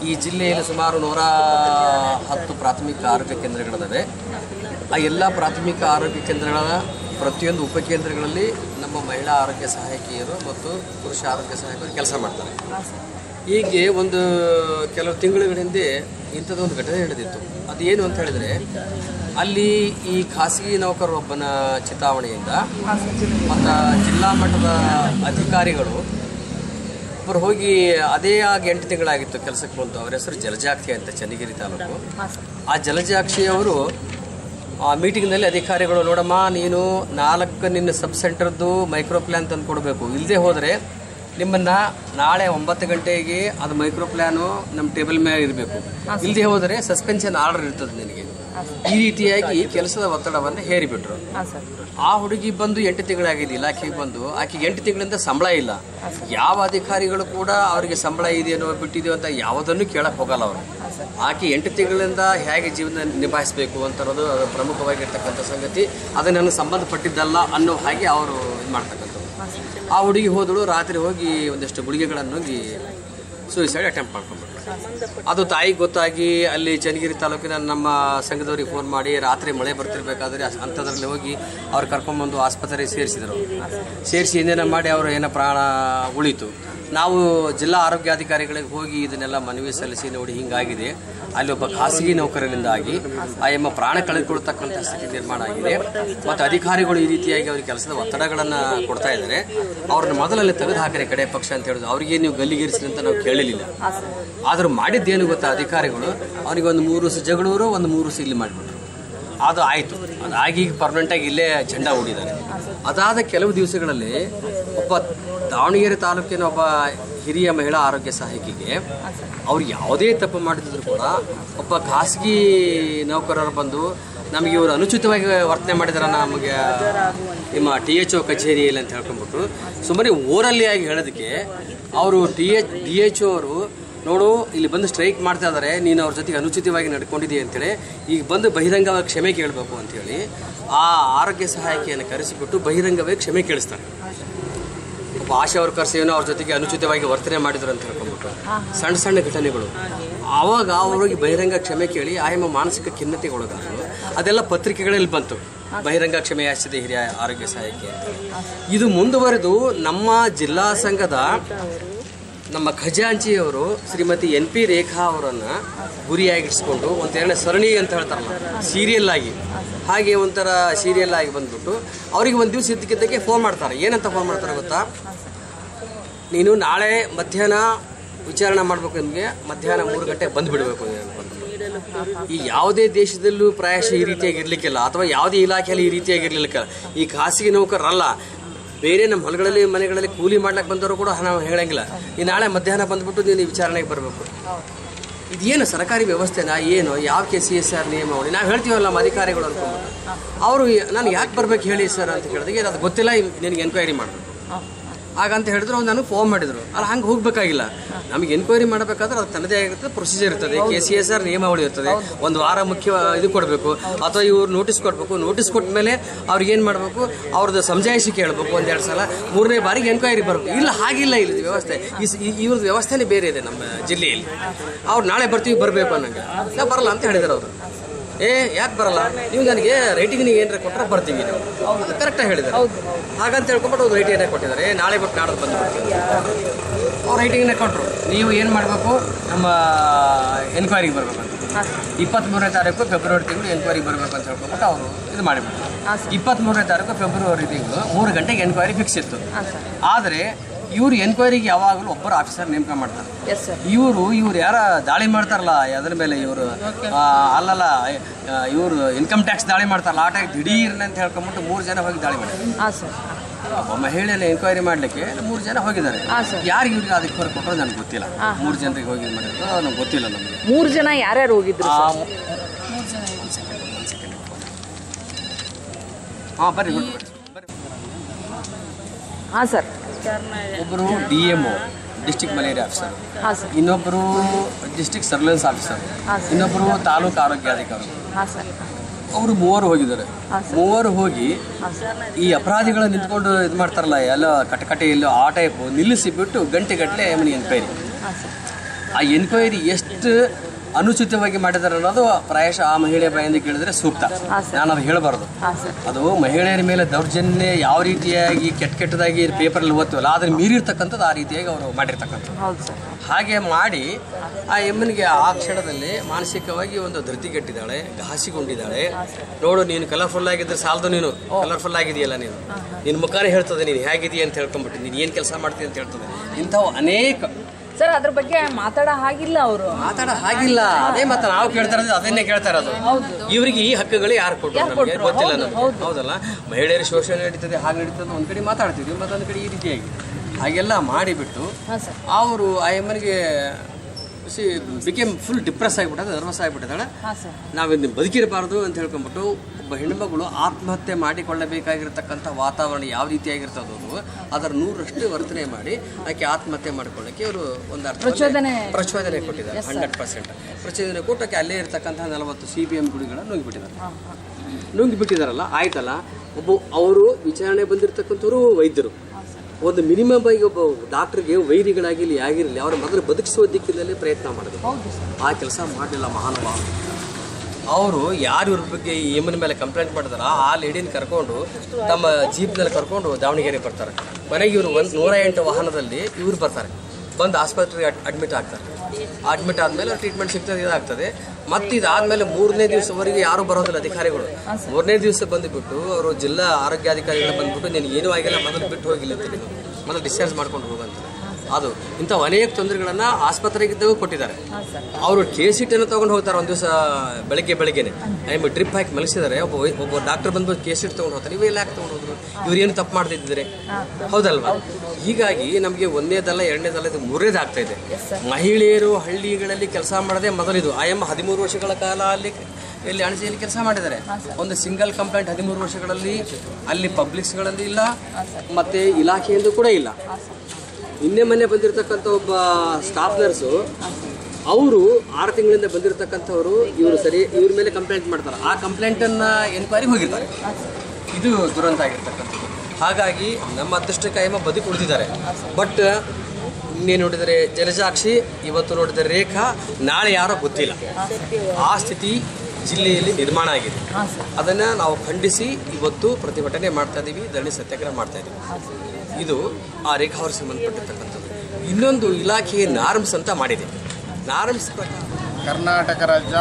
ಈ ಜಿಲ್ಲೆಯಲ್ಲಿ ಸುಮಾರು ನೂರ ಹತ್ತು ಪ್ರಾಥಮಿಕ ಆರೋಗ್ಯ ಕೇಂದ್ರಗಳಿದ್ದಾವೆ ಆ ಎಲ್ಲ ಪ್ರಾಥಮಿಕ ಆರೋಗ್ಯ ಕೇಂದ್ರಗಳ ಪ್ರತಿಯೊಂದು ಉಪಕೇಂದ್ರಗಳಲ್ಲಿ ನಮ್ಮ ಮಹಿಳಾ ಆರೋಗ್ಯ ಸಹಾಯಕಿಯರು ಮತ್ತು ಪುರುಷ ಆರೋಗ್ಯ ಸಹಾಯಕರು ಕೆಲಸ ಮಾಡ್ತಾರೆ. ಹೀಗೆ ಒಂದು ಕೆಲವು ತಿಂಗಳುಗಳ ಹಿಂದೆ ಇಂಥದ್ದೊಂದು ಘಟನೆ ನಡೆದಿತ್ತು. ಅದು ಏನು ಅಂತ ಹೇಳಿದರೆ ಅಲ್ಲಿ ಈ ಖಾಸಗಿ ನೌಕರರೊಬ್ಬನ ಚಿತಾವಣೆಯಿಂದ ಮತ್ತು ಜಿಲ್ಲಾ ಮಟ್ಟದ ಅಧಿಕಾರಿಗಳು ಒಬ್ಬರು ಹೋಗಿ ಅದೇ ಆಗಿ ಎಂಟು ತಿಂಗಳಾಗಿತ್ತು ಕೆಲಸಕ್ಕೆ ಬಂತು ಅವ್ರ ಹೆಸರು ಜಲಜಾಕ್ಷಿ ಅಂತ ಚನ್ನಗಿರಿ ತಾಲೂಕು. ಆ ಜಲಜಾಕ್ಷಿ ಅವರು ಆ ಮೀಟಿಂಗ್ನಲ್ಲಿ ಅಧಿಕಾರಿಗಳು ನೋಡಮ್ಮ ನೀನು ನಾಲ್ಕು ನಿನ್ನ ಸಬ್ ಸೆಂಟರ್ದು ಮೈಕ್ರೋ ಪ್ಲ್ಯಾನ್ ತಂದು ಕೊಡಬೇಕು. ಇಲ್ಲದೆ ಹೋದರೆ ನಿಮ್ಮನ್ನು ನಾಳೆ ಒಂಬತ್ತು ಗಂಟೆಗೆ ಅದು ಮೈಕ್ರೋ ಪ್ಲ್ಯಾನು ನಮ್ಮ ಟೇಬಲ್ ಮೇಲೆ ಇರಬೇಕು. ಇಲ್ಲದೆ ಹೋದರೆ ಸಸ್ಪೆನ್ಷನ್ ಆರ್ಡರ್ ಇರ್ತದೆ ನಿನಗೆ. ಈ ರೀತಿಯಾಗಿ ಕೆಲಸದ ಒತ್ತಡವನ್ನು ಹೇರಿಬಿಟ್ರು. ಆ ಹುಡುಗಿ ಬಂದು ಎಂಟು ತಿಂಗಳಾಗಿದೆ ಇಲಾಖೆಗೆ ಬಂದು. ಆಕೆಗೆ ಎಂಟು ತಿಂಗಳಿಂದ ಸಂಬಳ ಇಲ್ಲ. ಯಾವ ಅಧಿಕಾರಿಗಳು ಕೂಡ ಅವರಿಗೆ ಸಂಬಳ ಇದೆ ಅನ್ನೋ ಬಿಟ್ಟಿದೆಯೋ ಅಂತ ಯಾವುದನ್ನು ಕೇಳಕ್ಕೆ ಹೋಗಲ್ಲ ಅವರು. ಆಕೆ ಎಂಟು ತಿಂಗಳಿಂದ ಹೇಗೆ ಜೀವನ ನಿಭಾಯಿಸಬೇಕು ಅಂತ ಅನ್ನೋದು ಅದು ಪ್ರಮುಖವಾಗಿರ್ತಕ್ಕಂಥ ಸಂಗತಿ. ಅದು ನನಗೆ ಸಂಬಂಧಪಟ್ಟಿದ್ದಲ್ಲ ಅನ್ನೋ ಹಾಗೆ ಅವರು ಇದು ಮಾಡ್ತಕ್ಕಂಥದ್ದು ಆ ಹುಡುಗಿ ಹೋದಳು ರಾತ್ರಿ ಹೋಗಿ ಒಂದಿಷ್ಟು ಗುಳಿಗೆಗಳನ್ನು ಹೋಗಿ ಸೂಯಿಸೈಡ್ ಅಟೆಂಪ್ಟ್ ಮಾಡ್ಕೊಂಡ್ಬಿಟ್ರು ಅದು ತಾಯಿಗೆ ಗೊತ್ತಾಗಿ ಅಲ್ಲಿ ಚನ್ನಗಿರಿ ತಾಲೂಕಿನ ನಮ್ಮ ಸಂಘದವ್ರಿಗೆ ಫೋನ್ ಮಾಡಿ ರಾತ್ರಿ ಮಳೆ ಬರ್ತಿರ್ಬೇಕಾದ್ರೆ ಅಂಥದ್ರಲ್ಲಿ ಹೋಗಿ ಅವ್ರು ಕರ್ಕೊಂಬಂದು ಆಸ್ಪತ್ರೆಗೆ ಸೇರಿಸಿದರು. ಸೇರಿಸಿ ಇಂದೇನ ಮಾಡಿ ಅವರು ಏನೋ ಪ್ರಾಣ ಉಳಿತು. ನಾವು ಜಿಲ್ಲಾ ಆರೋಗ್ಯಾಧಿಕಾರಿಗಳಿಗೆ ಹೋಗಿ ಇದನ್ನೆಲ್ಲ ಮನವಿ ಸಲ್ಲಿಸಿ ನೋಡಿ ಹಿಂಗಾಗಿದೆ. ಅಲ್ಲಿ ಒಬ್ಬ ಖಾಸಗಿ ನೌಕರರಿಂದಾಗಿ ಆ ಎಮ್ಮ ಪ್ರಾಣ ಕಳೆದುಕೊಳ್ತಕ್ಕಂಥ ಸ್ಥಿತಿ ನಿರ್ಮಾಣ ಆಗಿದೆ. ಮತ್ತು ಅಧಿಕಾರಿಗಳು ಈ ರೀತಿಯಾಗಿ ಅವ್ರಿಗೆ ಕೆಲಸದ ಒತ್ತಡಗಳನ್ನು ಕೊಡ್ತಾ ಇದ್ದಾರೆ. ಅವ್ರನ್ನ ಮೊದಲಲ್ಲಿ ತೆಗೆದು ಹಾಕಿರಿ ಕಡೆ ಪಕ್ಷ ಅಂತ ಹೇಳಿದ್ರು ಅವರಿಗೆ ನೀವು ಗಲ್ಲಿಗೇರಿಸಿ ಅಂತ ನಾವು ಕೇಳಲಿಲ್ಲ. ಆದರೂ ಮಾಡಿದ್ದೇನು ಗೊತ್ತಾ ಅಧಿಕಾರಿಗಳು? ಅವನಿಗೆ ಒಂದು ಮೂರು ವರ್ಷ ಜಗಳೂರು, ಒಂದು ಮೂರು ವರ್ಷ ಇಲ್ಲಿ ಮಾಡಿಬಿಟ್ರು. ಅದು ಆಯಿತು. ಅದಾಗಿ ಈಗ ಪರ್ಮನೆಂಟಾಗಿ ಇಲ್ಲೇ ಜೆಂಡಾ ಓಡಿದ್ದಾರೆ ಅದಾದ ಕೆಲವು ದಿವಸಗಳಲ್ಲಿ ಒಬ್ಬ ದಾವಣಗೆರೆ ತಾಲೂಕಿನ ಒಬ್ಬ ಹಿರಿಯ ಮಹಿಳಾ ಆರೋಗ್ಯ ಸಹಾಯಕಿಗೆ ಅವ್ರು ಯಾವುದೇ ತಪ್ಪು ಮಾಡಿದ್ರು ಕೂಡ ಒಬ್ಬ ಖಾಸಗಿ ನೌಕರರು ಬಂದು ನಮಗೆ ಇವರು ಅನುಚಿತವಾಗಿ ವರ್ತನೆ ಮಾಡಿದಾರ ನಮಗೆ ನಿಮ್ಮ ಟಿ ಎಚ್ ಒ ಕಚೇರಿಯಲ್ಲಿ ಅಂತ ಹೇಳ್ಕೊಂಡ್ಬಿಟ್ಟು ಸುಮ್ಮನೆ ಊರಲ್ಲಿ ಆಗಿ ಹೇಳೋದಕ್ಕೆ ಅವರು T H, D H O ಅವರು ನೋಡು ಇಲ್ಲಿ ಬಂದು ಸ್ಟ್ರೈಕ್ ಮಾಡ್ತಾ ಇದ್ದಾರೆ ನೀನು ಅವ್ರ ಜೊತೆಗೆ ಅನುಚಿತವಾಗಿ ನಡ್ಕೊಂಡಿದ್ದೀಯ ಅಂತೇಳಿ. ಈಗ ಬಂದು ಬಹಿರಂಗವಾಗಿ ಕ್ಷಮೆ ಕೇಳಬೇಕು ಅಂತೇಳಿ. ಆ ಆರೋಗ್ಯ ಸಹಾಯಕಿಯನ್ನು ಕರೆಸಿಬಿಟ್ಟು ಬಹಿರಂಗವಾಗಿ ಕ್ಷಮೆ ಕೇಳಿಸ್ತಾರೆ. ಒಬ್ಬ ಆಶಾ ವರ್ಕರ್ಸ್ ಏನೋ ಅವ್ರ ಜೊತೆಗೆ ಅನುಚಿತವಾಗಿ ವರ್ತನೆ ಮಾಡಿದ್ರು ಅಂತ ಹೇಳ್ಕೊಂಡ್ಬಿಟ್ಟು ಸಣ್ಣ ಸಣ್ಣ ಘಟನೆಗಳು. ಆವಾಗ ಅವ್ರಿಗೆ ಬಹಿರಂಗ ಕ್ಷಮೆ ಕೇಳಿ ಆಯಮ್ಮ ಮಾನಸಿಕ ಖಿನ್ನತೆಗೆ ಒಳಗಾದರು. ಅದೆಲ್ಲ ಪತ್ರಿಕೆಗಳಲ್ಲಿ ಬಂತು. ಬಹಿರಂಗ ಕ್ಷಮೆ ಯಾಚಿಸಿದೆ ಹಿರಿಯ ಆರೋಗ್ಯ ಸಹಾಯಕ್ಕೆ ಇದು ಮುಂದುವರೆದು ನಮ್ಮ ಜಿಲ್ಲಾ ಸಂಘದ ನಮ್ಮ ಖಜಾಂಚಿಯವರು ಶ್ರೀಮತಿ ಎನ್ ಪಿ ರೇಖಾ ಅವರನ್ನು ಗುರಿಯಾಗಿಟ್ಸ್ಕೊಂಡು ಒಂದೆರಡನೇ ಸರಣಿ ಅಂತ ಹೇಳ್ತಾರಲ್ಲ ಸೀರಿಯಲ್ ಆಗಿ. ಹಾಗೆ ಒಂಥರ ಸೀರಿಯಲ್ ಆಗಿ ಬಂದ್ಬಿಟ್ಟು ಅವರಿಗೆ ಒಂದು ದಿವಸ ಇದ್ದಕ್ಕಿದ್ದಕ್ಕೆ ಫೋನ್ ಮಾಡ್ತಾರೆ. ಏನಂತ ಫೋನ್ ಮಾಡ್ತಾರೆ ಗೊತ್ತಾ? ನೀನು ನಾಳೆ ಮಧ್ಯಾಹ್ನ ವಿಚಾರಣೆ ಮಾಡಬೇಕು ನಿಮಗೆ, ಮಧ್ಯಾಹ್ನ ಮೂರು ಗಂಟೆ ಬಂದುಬಿಡಬೇಕು ಈ ಯಾವುದೇ ದೇಶದಲ್ಲೂ ಪ್ರಾಯಶಃ ಈ ರೀತಿಯಾಗಿ ಇರ್ಲಿಕ್ಕಿಲ್ಲ, ಅಥವಾ ಯಾವುದೇ ಇಲಾಖೆಯಲ್ಲಿ ಈ ರೀತಿಯಾಗಿ ಈ ಖಾಸಗಿ ನೌಕರರಲ್ಲ ಬೇರೆ ನಮ್ಮ ಹೊಲಗಳಲ್ಲಿ, ಮನೆಗಳಲ್ಲಿ ಕೂಲಿ ಮಾಡ್ಲಕ್ಕೆ ಬಂದವರು ಕೂಡ ನಾವು ಹೇಳಂಗಿಲ್ಲ. ಈ ನಾಳೆ ಮಧ್ಯಾಹ್ನ ಬಂದ್ಬಿಟ್ಟು ನೀನು ವಿಚಾರಣೆಗೆ ಬರಬೇಕು. ಇದೇನು ಸರ್ಕಾರಿ ವ್ಯವಸ್ಥೆನಾ, ಏನು? ಯಾವ ಕೆ ಸಿ ಎಸ್ ಆರ್ ನಿಯಮಾವಳಿ ನಾವು ಹೇಳ್ತೀವಲ್ಲ ನಮ್ಮ ಅಧಿಕಾರಿಗಳು ಅಂತ ಅವರು ನಾನು ಯಾಕೆ ಬರ್ಬೇಕು ಹೇಳಿ ಸರ್ ಅಂತ ಕೇಳಿದಾಗ ಅದು ಗೊತ್ತಿಲ್ಲ, ನಿನಗೆ ಎನ್ಕ್ವೈರಿ ಮಾಡಬೇಕು. ಹಾಗಂತ ಹೇಳಿದ್ರು ಅವ್ರು ನನಗೆ ಫೋನ್ ಮಾಡಿದ್ರು. ಅಲ್ಲಿ ಹಂಗೆ ಹೋಗಬೇಕಾಗಿಲ್ಲ. ನಮಗೆ ಎನ್ಕ್ವೈರಿ ಮಾಡಬೇಕಾದ್ರೆ ಅದು ತನ್ನದೇ ಆಗಿರ್ತದೆ ಪ್ರೊಸೀಜರ್ ಇರ್ತದೆ. ಕೆ ಸಿ ಎಸ್ ಆರ್ ನಿಯಮಾವಳಿ ಇರ್ತದೆ. ಒಂದು ವಾರ ಮುಖ್ಯ ಇದು ಕೊಡಬೇಕು. ಅಥವಾ ಇವ್ರು ನೋಟಿಸ್ ಕೊಡಬೇಕು. ನೋಟಿಸ್ ಕೊಟ್ಟ ಮೇಲೆ ಅವ್ರಿಗೆ ಏನು ಮಾಡಬೇಕು? ಅವ್ರದ್ದು ಸಮಜಾಯಿಸಿ ಕೇಳಬೇಕು ಒಂದೆರಡು ಸಲ. ಮೂರನೇ ಬಾರಿಗೆ ಎನ್ಕ್ವೈರಿ ಬರಬೇಕು. ಇಲ್ಲ ಹಾಗಿಲ್ಲ ಇಲ್ಲಿ ವ್ಯವಸ್ಥೆ. ಇವ್ರದ್ದು ವ್ಯವಸ್ಥೆನೇ ಬೇರೆ ಇದೆ ನಮ್ಮ ಜಿಲ್ಲೆಯಲ್ಲಿ. ಅವ್ರು ನಾಳೆ ಬರ್ತೀವಿ ಬರಬೇಕು ಅನ್ನೋಂಗೆ ನಾವು ಬರಲ್ಲ ಅಂತ ಹೇಳಿದ್ರು ಅವರು. ಏ ಯಾಕೆ ಬರಲ್ಲ? ನೀವು ನನಗೆ ರೈಟಿಂಗ್ ನೀವು ಏನಾರ ಕೊಟ್ಟರೆ ಬರ್ತೀವಿ ನಾವು. ಕರೆಕ್ಟಾಗಿ ಹೇಳಿದ್ದಾರೆ. ಹಾಗಂತ ಹೇಳ್ಕೊಂಬಿಟ್ಟು ಅವ್ರು ರೈಟಿಂಗೇ ಕೊಟ್ಟಿದ್ದಾರೆ? ಏ, ನಾಳೆ ಬಿಟ್ಟು ನಾಡೋದು ಬಂದು ಅವ್ರು ರೈಟಿಂಗ್ನೇ ಕೊಟ್ಟರು ನೀವು ಏನು ಮಾಡಬೇಕು? ನಮ್ಮ ಎನ್ಕ್ವೈರಿಗೆ ಬರಬೇಕು ಅಂತ. ಇಪ್ಪತ್ತ್ಮೂರನೇ ತಾರೀಕು ಫೆಬ್ರವರಿ ತಿಂಗಳು ಎನ್ಕ್ವೈರಿಗೆ ಬರಬೇಕು ಅಂತ ಹೇಳ್ಕೊಂಬಿಟ್ಟು ಅವರು ಇದು ಮಾಡಿಬಿಟ್ರು. ಇಪ್ಪತ್ತ್ಮೂರನೇ ತಾರೀಕು ಫೆಬ್ರವರಿ ತಿಂಗಳು ಮೂರು ಗಂಟೆಗೆ ಎನ್ಕ್ವೈರಿ ಫಿಕ್ಸ್ ಇತ್ತು. ಆದರೆ ಇವರು ಎನ್ಕ್ವೈರಿಗೆ ಯಾವಾಗಲೂ ಒಬ್ಬರು ಆಫೀಸರ್ ನೇಮಕ ಮಾಡ್ತಾರೆ. ಇವರು ಇವ್ರು ಯಾರ ದಾಳಿ ಮಾಡ್ತಾರಲ್ಲ ಅದ್ರ ಮೇಲೆ ಇವರು ಅಲ್ಲಲ್ಲ ಇವರು ಇನ್ಕಮ್ ಟ್ಯಾಕ್ಸ್ ದಾಳಿ ಮಾಡ್ತಾರಲ್ಲ ಆ ಟೈಮ್ ದಿಢೀರ್ನ ಅಂತ ಹೇಳ್ಕೊಂಬಿಟ್ಟು ಮೂರು ಜನ ಹೋಗಿ ದಾಳಿ ಮಾಡ್ತಾರೆ ಹಾಂ ಸರ್ ಒಬ್ಬ ಎನ್ಕ್ವೈರಿ ಎಂಕ್ವೈರಿ ಮಾಡಲಿಕ್ಕೆ ಮೂರು ಜನ ಹೋಗಿದ್ದಾರೆ. ಹಾಂ ಸರ್ ಯಾರು ಇವ್ರಿಗೆ ಅದಕ್ಕೆ ಹೊರ ಕೊಟ್ಟರು ನನಗೆ ಗೊತ್ತಿಲ್ಲ. ಮೂರು ಜನರಿಗೆ ಹೋಗಿ ಮಾಡಿದ್ರು ನನಗೆ ಗೊತ್ತಿಲ್ಲ ನಮಗೆ. ಮೂರು ಜನ ಯಾರ್ಯಾರು ಹೋಗಿದ್ರು ಹಾಂ ಬರ್ರಿ. ಹಾಂ ಸರ್ ಒಬ್ಬರು D M district malaria officer ಇನ್ನೊಬ್ಬರು ಡಿಸ್ಟಿಕ್ ಸರ್ವೆಲೆನ್ಸ್ ಆಫೀಸರ್ ಇನ್ನೊಬ್ಬರು ತಾಲೂಕು ಆರೋಗ್ಯಾಧಿಕಾರಿ ಅವರು ಮೂವರು ಹೋಗಿದ್ದಾರೆ. ಮೂವರು ಹೋಗಿ ಈ ಅಪರಾಧಿಗಳು ನಿಂತ್ಕೊಂಡು ಇದು ಮಾಡ್ತಾರಲ್ಲ ಎಲ್ಲ ಕಟಕಟೆ ಎಲ್ಲೋ ಆ ಟೈಪ್ ನಿಲ್ಲಿಸಿ ಬಿಟ್ಟು ಗಂಟೆಗಟ್ಟಲೆ ಮನೆ ಎನ್ಕ್ವೈರಿ ಆ ಎನ್ಕ್ವೈರಿ ಎಷ್ಟು ಅನುಚಿತವಾಗಿ ಮಾಡಿದ್ದಾರೆ ಅನ್ನೋದು ಪ್ರಾಯಶಃ ಆ ಮಹಿಳೆ ಬಾಯಿಂದ ಕೇಳಿದ್ರೆ ಸೂಕ್ತ. ನಾನು ಅದು ಹೇಳಬಾರದು. ಅದು ಮಹಿಳೆಯರ ಮೇಲೆ ದೌರ್ಜನ್ಯ ಯಾವ ರೀತಿಯಾಗಿ ಕೆಟ್ಟ ಕೆಟ್ಟದಾಗಿ ಪೇಪರಲ್ಲಿ ಓದ್ತೀವಲ್ಲ ಅದ್ರ ಮೀರಿರ್ತಕ್ಕಂಥದ್ದು ಆ ರೀತಿಯಾಗಿ ಅವರು ಮಾಡಿರ್ತಕ್ಕಂಥದ್ದು. ಸರ್. ಹಾಗೆ ಮಾಡಿ ಆ ಎಮ್ಮನಿಗೆ ಆ ಕ್ಷಣದಲ್ಲಿ ಮಾನಸಿಕವಾಗಿ ಒಂದು ಧೃತಿಗೆಟ್ಟಿದ್ದಾಳೆ ಘಾಸಿಗೊಂಡಿದ್ದಾಳೆ. ನೋಡು ನೀನು ಕಲರ್ಫುಲ್ ಆಗಿದ್ರೆ ಸಾಲದು ನೀನು. ಕಲರ್ಫುಲ್ ಆಗಿದೆಯಲ್ಲ ನೀನು. ನಿನ್ನ ಮುಖಾನೇ ಹೇಳ್ತದೆ ನೀನು ಹೇಗಿದೆಯಾ ಅಂತ ಹೇಳ್ಕೊಂಬಿಟ್ಟು ನೀನು ಏನು ಕೆಲಸ ಮಾಡ್ತೀಯ? ಅಂತ ಹೇಳ್ತದೆ. ಇಂಥವು ಅನೇಕ ಸರ್ ಅದ್ರ ಬಗ್ಗೆ ಮಾತಾಡೋ ಹಾಗಿಲ್ಲ ಅವರು. ಮಾತಾಡ ಹಾಗಿಲ್ಲ. ಅದೇ ಮತ್ತೆ ನಾವು ಕೇಳ್ತಾ ಇರೋದು ಅದನ್ನೇ ಕೇಳ್ತಾ ಇರೋದು. ಇವರಿಗೆ ಈ ಹಕ್ಕುಗಳು ಯಾರು ಕೊಟ್ಟರು ಗೊತ್ತಿಲ್ಲ ನಮಗೆ. ಹೌದಲ್ಲ? ಮಹಿಳೆಯರು ಶೋಷಣೆ ನಡೀತದೆ ಹಾಗೆ ನಡೀತದೆ ಒಂದು ಕಡೆ ಮಾತಾಡ್ತಿದ್ವಿ ಮತ್ತೊಂದು ಕಡೆ ಈ ರೀತಿಯಾಗಿ. ಹಾಗೆಲ್ಲ ಮಾಡಿಬಿಟ್ಟು ಅವರು ಆ ಎಮ್ಮನಿಗೆ ಸಿ ಬಿಕೇಮ್ ಫುಲ್ ಡಿಪ್ರೆಸ್ ಆಗಿಬಿಟ್ಟದೆ ನರ್ವಸ್ ಆಗಿಬಿಟ್ಟಿದ್ದಾಳೆ ನಾವು ನಾವಿನ್ನು ಬದುಕಿರಬಾರ್ದು ಅಂತ ಹೇಳ್ಕೊಂಬಿಟ್ಟು ಒಬ್ಬ ಹೆಣ್ಮಗಳು ಆತ್ಮಹತ್ಯೆ ಮಾಡಿಕೊಳ್ಳಬೇಕಾಗಿರ್ತಕ್ಕಂಥ ವಾತಾವರಣ ಯಾವ ರೀತಿಯಾಗಿರ್ತದೋ ಅದರ ನೂರಷ್ಟು ವರ್ತನೆ ಮಾಡಿ ಆಕೆ ಆತ್ಮಹತ್ಯೆ ಮಾಡ್ಕೊಳ್ಳೋಕ್ಕೆ ಅವರು ಒಂದು ಅರ್ಥ ಪ್ರಚೋದನೆ. ಪ್ರಚೋದನೆ ಕೊಟ್ಟಿದ್ದಾರೆ ಹಂಡ್ರೆಡ್ ಪರ್ಸೆಂಟ್ ಪ್ರಚೋದನೆ ಕೊಟ್ಟಕ್ಕೆ ಅಲ್ಲೇ ಇರತಕ್ಕಂಥ ನಲವತ್ತು ಸಿ ಬಿ ಎಂ ಗುಡಿಗಳನ್ನು ನುಂಗಿಬಿಟ್ಟಿದ್ದಾರೆ. ನುಂಗಿಬಿಟ್ಟಿದ್ದಾರಲ್ಲ ಆಯ್ತಲ್ಲ? ಒಬ್ಬ ಅವರು ವಿಚಾರಣೆ ಬಂದಿರತಕ್ಕಂಥವ್ರು ವೈದ್ಯರು. ಒಂದು ಮಿನಿಮಮ್ ಆಗಿ ಒಬ್ಬ ಡಾಕ್ಟರ್ಗೆ ವೈರಿಗಳಾಗಿರಲಿ ಆಗಿರಲಿ ಅವ್ರ ಮೊದಲು ಬದುಕಿಸುವ ದಿಕ್ಕಿನಲ್ಲಿ ಪ್ರಯತ್ನ ಮಾಡಿದ್ರು. ಆ ಕೆಲಸ ಮಾಡಲಿಲ್ಲ ಮಹಾನುಭಾವ. ಅವರು ಯಾರು ಇವ್ರ ಬಗ್ಗೆ ಈ ಎಮ್ಮನ ಮೇಲೆ ಕಂಪ್ಲೇಂಟ್ ಮಾಡಿದಾರ ಆ ಲೇಡಿನ ಕರ್ಕೊಂಡು ತಮ್ಮ ಜೀಪ್ನಲ್ಲಿ ಕರ್ಕೊಂಡು ದಾವಣಗೆರೆ ಬರ್ತಾರೆ. ಮನೆಗೆ ಇವರು ಒಂದು ನೂರ ಎಂಟು ವಾಹನದಲ್ಲಿ ಇವ್ರು ಬರ್ತಾರೆ. ಬಂದು ಆಸ್ಪತ್ರೆಗೆ ಅಡ್ಮಿಟ್ ಆಗ್ತಾರೆ. ಅಡ್ಮಿಟ್ ಆದಮೇಲೆ ಟ್ರೀಟ್ಮೆಂಟ್ ಸಿಗ್ತದೆ ಇದಾಗ್ತದೆ. ಮತ್ತೆ ಇದಾದ್ಮೇಲೆ ಮೂರನೇ ದಿವಸವರೆಗೆ ಯಾರು ಬರೋದಿಲ್ಲ ಅಧಿಕಾರಿಗಳು. ಮೂರನೇ ದಿವಸ ಬಂದ್ಬಿಟ್ಟು ಅವರು ಜಿಲ್ಲಾ ಆರೋಗ್ಯಾಧಿಕಾರಿಗಳು ಬಂದ್ಬಿಟ್ಟು ನೀನು ಏನೂ ಆಗಿಲ್ಲ ಮೊದಲು ಬಿಟ್ಟು ಹೋಗಿಲ್ಲ ಅಂತ ಮೊದಲು ಡಿಸ್ಚಾರ್ಜ್ ಮಾಡ್ಕೊಂಡು ಹೋಗಂತಾರೆ ಅದು ಇಂಥ ಅನೇಕ ತೊಂದರೆಗಳನ್ನು ಆಸ್ಪತ್ರೆಗಿದ್ದಾಗ ಕೊಟ್ಟಿದ್ದಾರೆ. ಅವರು ಕೆ ಸಿಟನ್ನು ತಗೊಂಡು ಹೋಗ್ತಾರೆ ಒಂದು ದಿವಸ ಬೆಳಗ್ಗೆ ಬೆಳಗ್ಗೆನೆ. ಐಮ್ ಡ್ರಿಪ್ ಹಾಕಿ ಮಲಗಿಸಿದ್ದಾರೆ ಒಬ್ಬ ಒಬ್ಬ ಡಾಕ್ಟರ್ ಬಂದ್ಬಿಟ್ಟು ಕೇಸಿಟ್ ತೊಗೊಂಡು ಹೋಗ್ತಾರೆ. ಇವೆಲ್ಲ ಯಾಕೆ ತಗೊಂಡು ಹೋದ್ರು? ಇವ್ರು ಏನು ತಪ್ಪು ಮಾಡ್ತಿದ್ದಿದ್ರೆ? ಹೌದಲ್ವಾ? ಹೀಗಾಗಿ ನಮಗೆ ಒಂದೇದಲ್ಲ ಎರಡನೇದಲ್ಲ ಇದು ಮೂರನೇದು ಆಗ್ತಾ ಇದೆ ಮಹಿಳೆಯರು ಹಳ್ಳಿಗಳಲ್ಲಿ ಕೆಲಸ ಮಾಡದೆ ಮೊದಲಿದು ಐ ಎಂ ಹದಿಮೂರು ವರ್ಷಗಳ ಕಾಲ ಅಲ್ಲಿ ಇಲ್ಲಿ ಅಣಸಿಯಲ್ಲಿ ಕೆಲಸ ಮಾಡಿದ್ದಾರೆ. ಒಂದು ಸಿಂಗಲ್ ಕಂಪ್ಲೇಂಟ್ ಹದಿಮೂರು ವರ್ಷಗಳಲ್ಲಿ ಅಲ್ಲಿ ಪಬ್ಲಿಕ್ಸ್ಗಳಲ್ಲಿ ಇಲ್ಲ ಮತ್ತೆ ಇಲಾಖೆಯಿಂದ ಕೂಡ ಇಲ್ಲ. ನಿನ್ನೆ ಮೊನ್ನೆ ಬಂದಿರತಕ್ಕಂಥ ಒಬ್ಬ ಸ್ಟಾಫ್ ನರ್ಸು ಅವರು ಆರು ತಿಂಗಳಿಂದ ಬಂದಿರತಕ್ಕಂಥವ್ರು, ಇವರು ಸರಿ, ಇವ್ರ ಮೇಲೆ ಕಂಪ್ಲೇಂಟ್ ಮಾಡ್ತಾರೆ. ಆ ಕಂಪ್ಲೇಂಟನ್ನು ಎನ್ಕ್ವೈರಿ ಹೋಗಿರ್ತಾರೆ ಇದು ದುರಂತ ಆಗಿರ್ತಕ್ಕಂಥದ್ದು. ಹಾಗಾಗಿ ನಮ್ಮ ಅದೃಷ್ಟ ಕಾಯಮ ಬದುಕು ಉಳಿದಿದ್ದಾರೆ. ಬಟ್ ಇನ್ನೇ ನೋಡಿದರೆ, ಜಲಜಾಕ್ಷಿ, ಇವತ್ತು ನೋಡಿದರೆ ರೇಖಾ, ನಾಳೆ ಯಾರೋ ಗೊತ್ತಿಲ್ಲ. ಆ ಸ್ಥಿತಿ ಜಿಲ್ಲೆಯಲ್ಲಿ ನಿರ್ಮಾಣ ಆಗಿದೆ. ಅದನ್ನು ನಾವು ಖಂಡಿಸಿ, ಇವತ್ತು ಪ್ರತಿಭಟನೆ ಮಾಡ್ತಾ ಇದ್ದೀವಿ ಧರಣಿ ಸತ್ಯಾಗ್ರಹ ಮಾಡ್ತಾ ಇದ್ದೀವಿ ಇದು ಆ ರೇಖಾ ಅವ್ರಿಗೆ ಸಂಬಂಧಪಟ್ಟಿರ್ತಕ್ಕಂಥದ್ದು. ಇನ್ನೊಂದು ಇಲಾಖೆ ನಾರ್ಮ್ಸ್ ಅಂತ ಮಾಡಿದೆ. ನಾರ್ಮ್ಸ್ ಕರ್ನಾಟಕ ರಾಜ್ಯ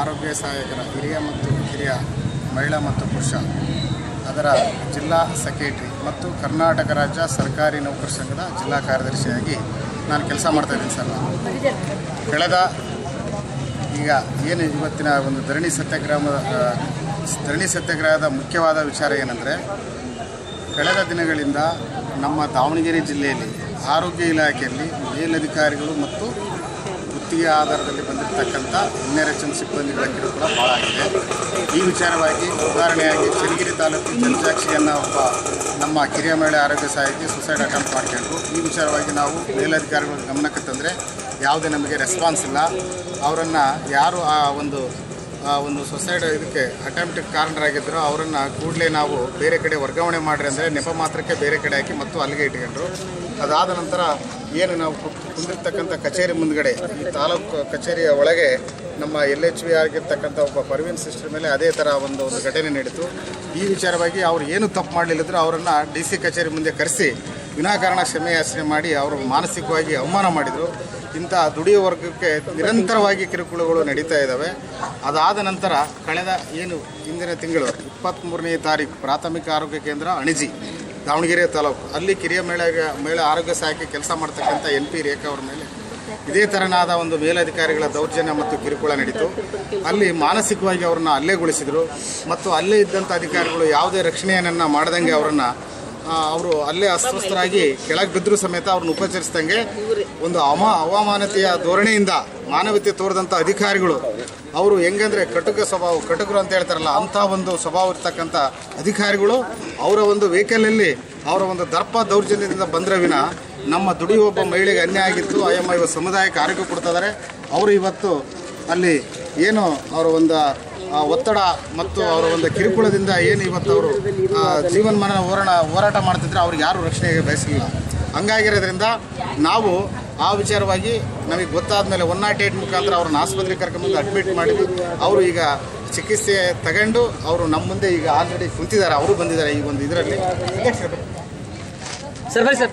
ಆರೋಗ್ಯ ಸಹಾಯಕರ ಹಿರಿಯ ಮತ್ತು ಕಿರಿಯ ಮಹಿಳಾ ಮತ್ತು ಪುರುಷ, ಅದರ ಜಿಲ್ಲಾ ಸೆಕ್ರೆಟರಿ ಮತ್ತು ಕರ್ನಾಟಕ ರಾಜ್ಯ ಸರ್ಕಾರಿ ನೌಕರ ಸಂಘದ ಜಿಲ್ಲಾ ಕಾರ್ಯದರ್ಶಿಯಾಗಿ ನಾನು ಕೆಲಸ ಮಾಡ್ತಾಯಿದ್ದೀನಿ ಸರ್ ನಾನು. ಕಳೆದ ಈಗ ಏನು ಇವತ್ತಿನ ಒಂದು ಧರಣಿ ಸತ್ಯಾಗ್ರಹ ಧರಣಿ ಸತ್ಯಾಗ್ರಹದ ಮುಖ್ಯವಾದ ವಿಚಾರ ಏನಂದರೆ ಕಳೆದ ದಿನಗಳಿಂದ ನಮ್ಮ ದಾವಣಗೆರೆ ಜಿಲ್ಲೆಯಲ್ಲಿ ಆರೋಗ್ಯ ಇಲಾಖೆಯಲ್ಲಿ ಮೇಲಧಿಕಾರಿಗಳು ಮತ್ತು ಗುತ್ತಿಗೆ ಆಧಾರದಲ್ಲಿ ಬಂದಿರತಕ್ಕಂಥ ಇನ್ನೆರಚನ್ ಸಿಬ್ಬಂದಿಗಳ ಕಿರುಕುಳ ಭಾಳ ಆಗಿದೆ. ಈ ವಿಚಾರವಾಗಿ ಉದಾಹರಣೆಯಾಗಿ ಚನ್ನಗಿರಿ ತಾಲೂಕಿನ ಜಲಜಾಕ್ಷಿಯನ್ನು ಒಬ್ಬ ನಮ್ಮ ಕಿರಿಯ ಮಹಿಳೆ ಆರೋಗ್ಯ ಸಹಾಯಕಿ ಸುಸೈಡ್ ಅಟೆಂಪ್ಟ್ ಮಾಡ್ಕೊಂಡು ಈ ವಿಚಾರವಾಗಿ ನಾವು ಮೇಲಧಿಕಾರಿಗಳ ಗಮನಕ್ಕೆ ತಂದರೆ ಯಾವುದೇ ನಮಗೆ ರೆಸ್ಪಾನ್ಸ್ ಇಲ್ಲ. ಅವರನ್ನು ಯಾರು ಆ ಒಂದು ಒಂದು ಸೊಸೈಡ್ ಇದಕ್ಕೆ ಅಟೆಂಪ್ಟಿಗೆ ಕಾರಣರಾಗಿದ್ದರು ಅವರನ್ನು ಕೂಡಲೇ ನಾವು ಬೇರೆ ಕಡೆ ವರ್ಗಾವಣೆ ಮಾಡಿರಿ ಅಂದರೆ ನೆಪ ಮಾತ್ರಕ್ಕೆ ಬೇರೆ ಕಡೆ ಹಾಕಿ ಮತ್ತು ಅಲ್ಲಿಗೆ ಇಟ್ಕೊಂಡ್ರು. ಅದಾದ ನಂತರ ಏನು ನಾವು ಕುಂದಿರ್ತಕ್ಕಂಥ ಕಚೇರಿ ಮುಂದ್ಗಡೆ, ಈ ತಾಲೂಕು ಕಚೇರಿಯ ಒಳಗೆ ನಮ್ಮ ಎಲ್ ಎಚ್ ವಿ ಆಗಿರ್ತಕ್ಕಂಥ ಒಬ್ಬ ಪರ್ವೀನ್ ಸಿಸ್ಟರ್ ಮೇಲೆ ಅದೇ ಥರ ಒಂದು ಒಂದು ಘಟನೆ ನಡೀತು. ಈ ವಿಚಾರವಾಗಿ ಅವರು ಏನು ತಪ್ಪು ಮಾಡಲಿಲ್ಲದ್ರು ಅವರನ್ನು ಡಿ ಸಿ ಕಚೇರಿ ಮುಂದೆ ಕರೆಸಿ, ವಿನಾಕಾರಣ ಕ್ಷಮೆಯಾಚನೆ ಮಾಡಿ ಅವರು ಮಾನಸಿಕವಾಗಿ ಅವಮಾನ ಮಾಡಿದರು. ಇಂಥ ದುಡಿಯುವ ವರ್ಗಕ್ಕೆ ನಿರಂತರವಾಗಿ ಕಿರುಕುಳಗಳು ನಡೀತಾ ಇದ್ದಾವೆ ಅದಾದ ನಂತರ ಕಳೆದ ಏನು ಹಿಂದಿನ ತಿಂಗಳು ಇಪ್ಪತ್ತ್ಮೂರನೇ ತಾರೀಕು ಪ್ರಾಥಮಿಕ ಆರೋಗ್ಯ ಕೇಂದ್ರ ಅಣಿಜಿ, ದಾವಣಗೆರೆ ತಾಲೂಕು. ಅಲ್ಲಿ ಕಿರಿಯ ಮೇಳ ಮೇಳ ಆರೋಗ್ಯ ಸಹಾಯಕ್ಕೆ ಕೆಲಸ ಮಾಡ್ತಕ್ಕಂಥ ಎನ್ ಪಿ ರೇಖಾ ಅವ್ರ ಮೇಲೆ ಇದೇ ತೆರನಾದ ಒಂದು ಮೇಲಧಿಕಾರಿಗಳ ದೌರ್ಜನ್ಯ ಮತ್ತು ಕಿರುಕುಳ ನಡೀತು. ಅಲ್ಲಿ ಮಾನಸಿಕವಾಗಿ ಅವರನ್ನು ಹಲ್ಲೆಗೊಳಿಸಿದರು ಮತ್ತು ಅಲ್ಲೇ ಇದ್ದಂಥ ಅಧಿಕಾರಿಗಳು ಯಾವುದೇ ರಕ್ಷಣೆಯನ್ನು ಮಾಡ್ದಂಗೆ ಅವರನ್ನು ಅವರು ಅಲ್ಲೇ ಅಸ್ವಸ್ಥರಾಗಿ ಕೆಳಗೆ ಬಿದ್ದರೂ ಸಮೇತ ಅವ್ರನ್ನ ಉಪಚರಿಸಿದಂಗೆ ಒಂದು ಅಮ ಅವಮಾನತೆಯ ಧೋರಣೆಯಿಂದ ಮಾನವೀಯತೆ ತೋರಿದಂಥ ಅಧಿಕಾರಿಗಳು, ಅವರು ಹೆಂಗಂದ್ರೆ ಕಟುಕ ಸ್ವಭಾವ, ಕಟುಕರು ಅಂತ ಹೇಳ್ತಾರಲ್ಲ, ಅಂಥ ಒಂದು ಸ್ವಭಾವ ಇರ್ತಕ್ಕಂಥ ಅಧಿಕಾರಿಗಳು, ಅವರ ಒಂದು ವೆಹಿಕಲಲ್ಲಿ ಅವರ ಒಂದು ದರ್ಪ ದೌರ್ಜನ್ಯದಿಂದ ಬಂದ್ರ ವಿನ ನಮ್ಮ ದುಡಿಯುವ ಒಬ್ಬ ಮಹಿಳೆಗೆ ಅನ್ಯಾಯ ಆಗಿತ್ತು ಆಯಮ್ಮ ಇವತ್ತು ಸಮುದಾಯಕ್ಕೆ ಆರೋಗ್ಯ ಕೊಡ್ತಿದ್ದಾರೆ ಅವರು ಇವತ್ತು ಅಲ್ಲಿ ಏನು ಅವರ ಒಂದು ಒತ್ತಡ ಮತ್ತು ಅವರ ಒಂದು ಕಿರುಕುಳದಿಂದ ಏನು ಇವತ್ತು ಅವರು ಜೀವನ್ಮಾನ ಹೋರಾಟ ಹೋರಾಟ ಮಾಡ್ತಿದ್ರೆ ಅವ್ರಿಗೆ ಯಾರು ರಕ್ಷಣೆಗೆ ಬಯಸಲಿಲ್ಲ ಹಂಗಾಗಿರೋದ್ರಿಂದ ನಾವು ಆ ವಿಚಾರವಾಗಿ ನಮಗೆ ಗೊತ್ತಾದ ಮೇಲೆ ಒನ್ ನಾಟ್ ಏಟ್ ಮುಖಾಂತರ ಅವ್ರನ್ನ ಆಸ್ಪತ್ರೆಗೆ ಕರ್ಕೊಂಡ್ಬಂದು ಅಡ್ಮಿಟ್ ಮಾಡಿದ್ವಿ. ಅವರು ಈಗ ಚಿಕಿತ್ಸೆ ತಗೊಂಡು ಅವರು ನಮ್ಮ ಮುಂದೆ ಈಗ ಆಲ್ರೆಡಿ ಕುಂತಿದ್ದಾರೆ. ಅವರು ಬಂದಿದ್ದಾರೆ ಈ ಒಂದು ಇದರಲ್ಲಿ. Sir sir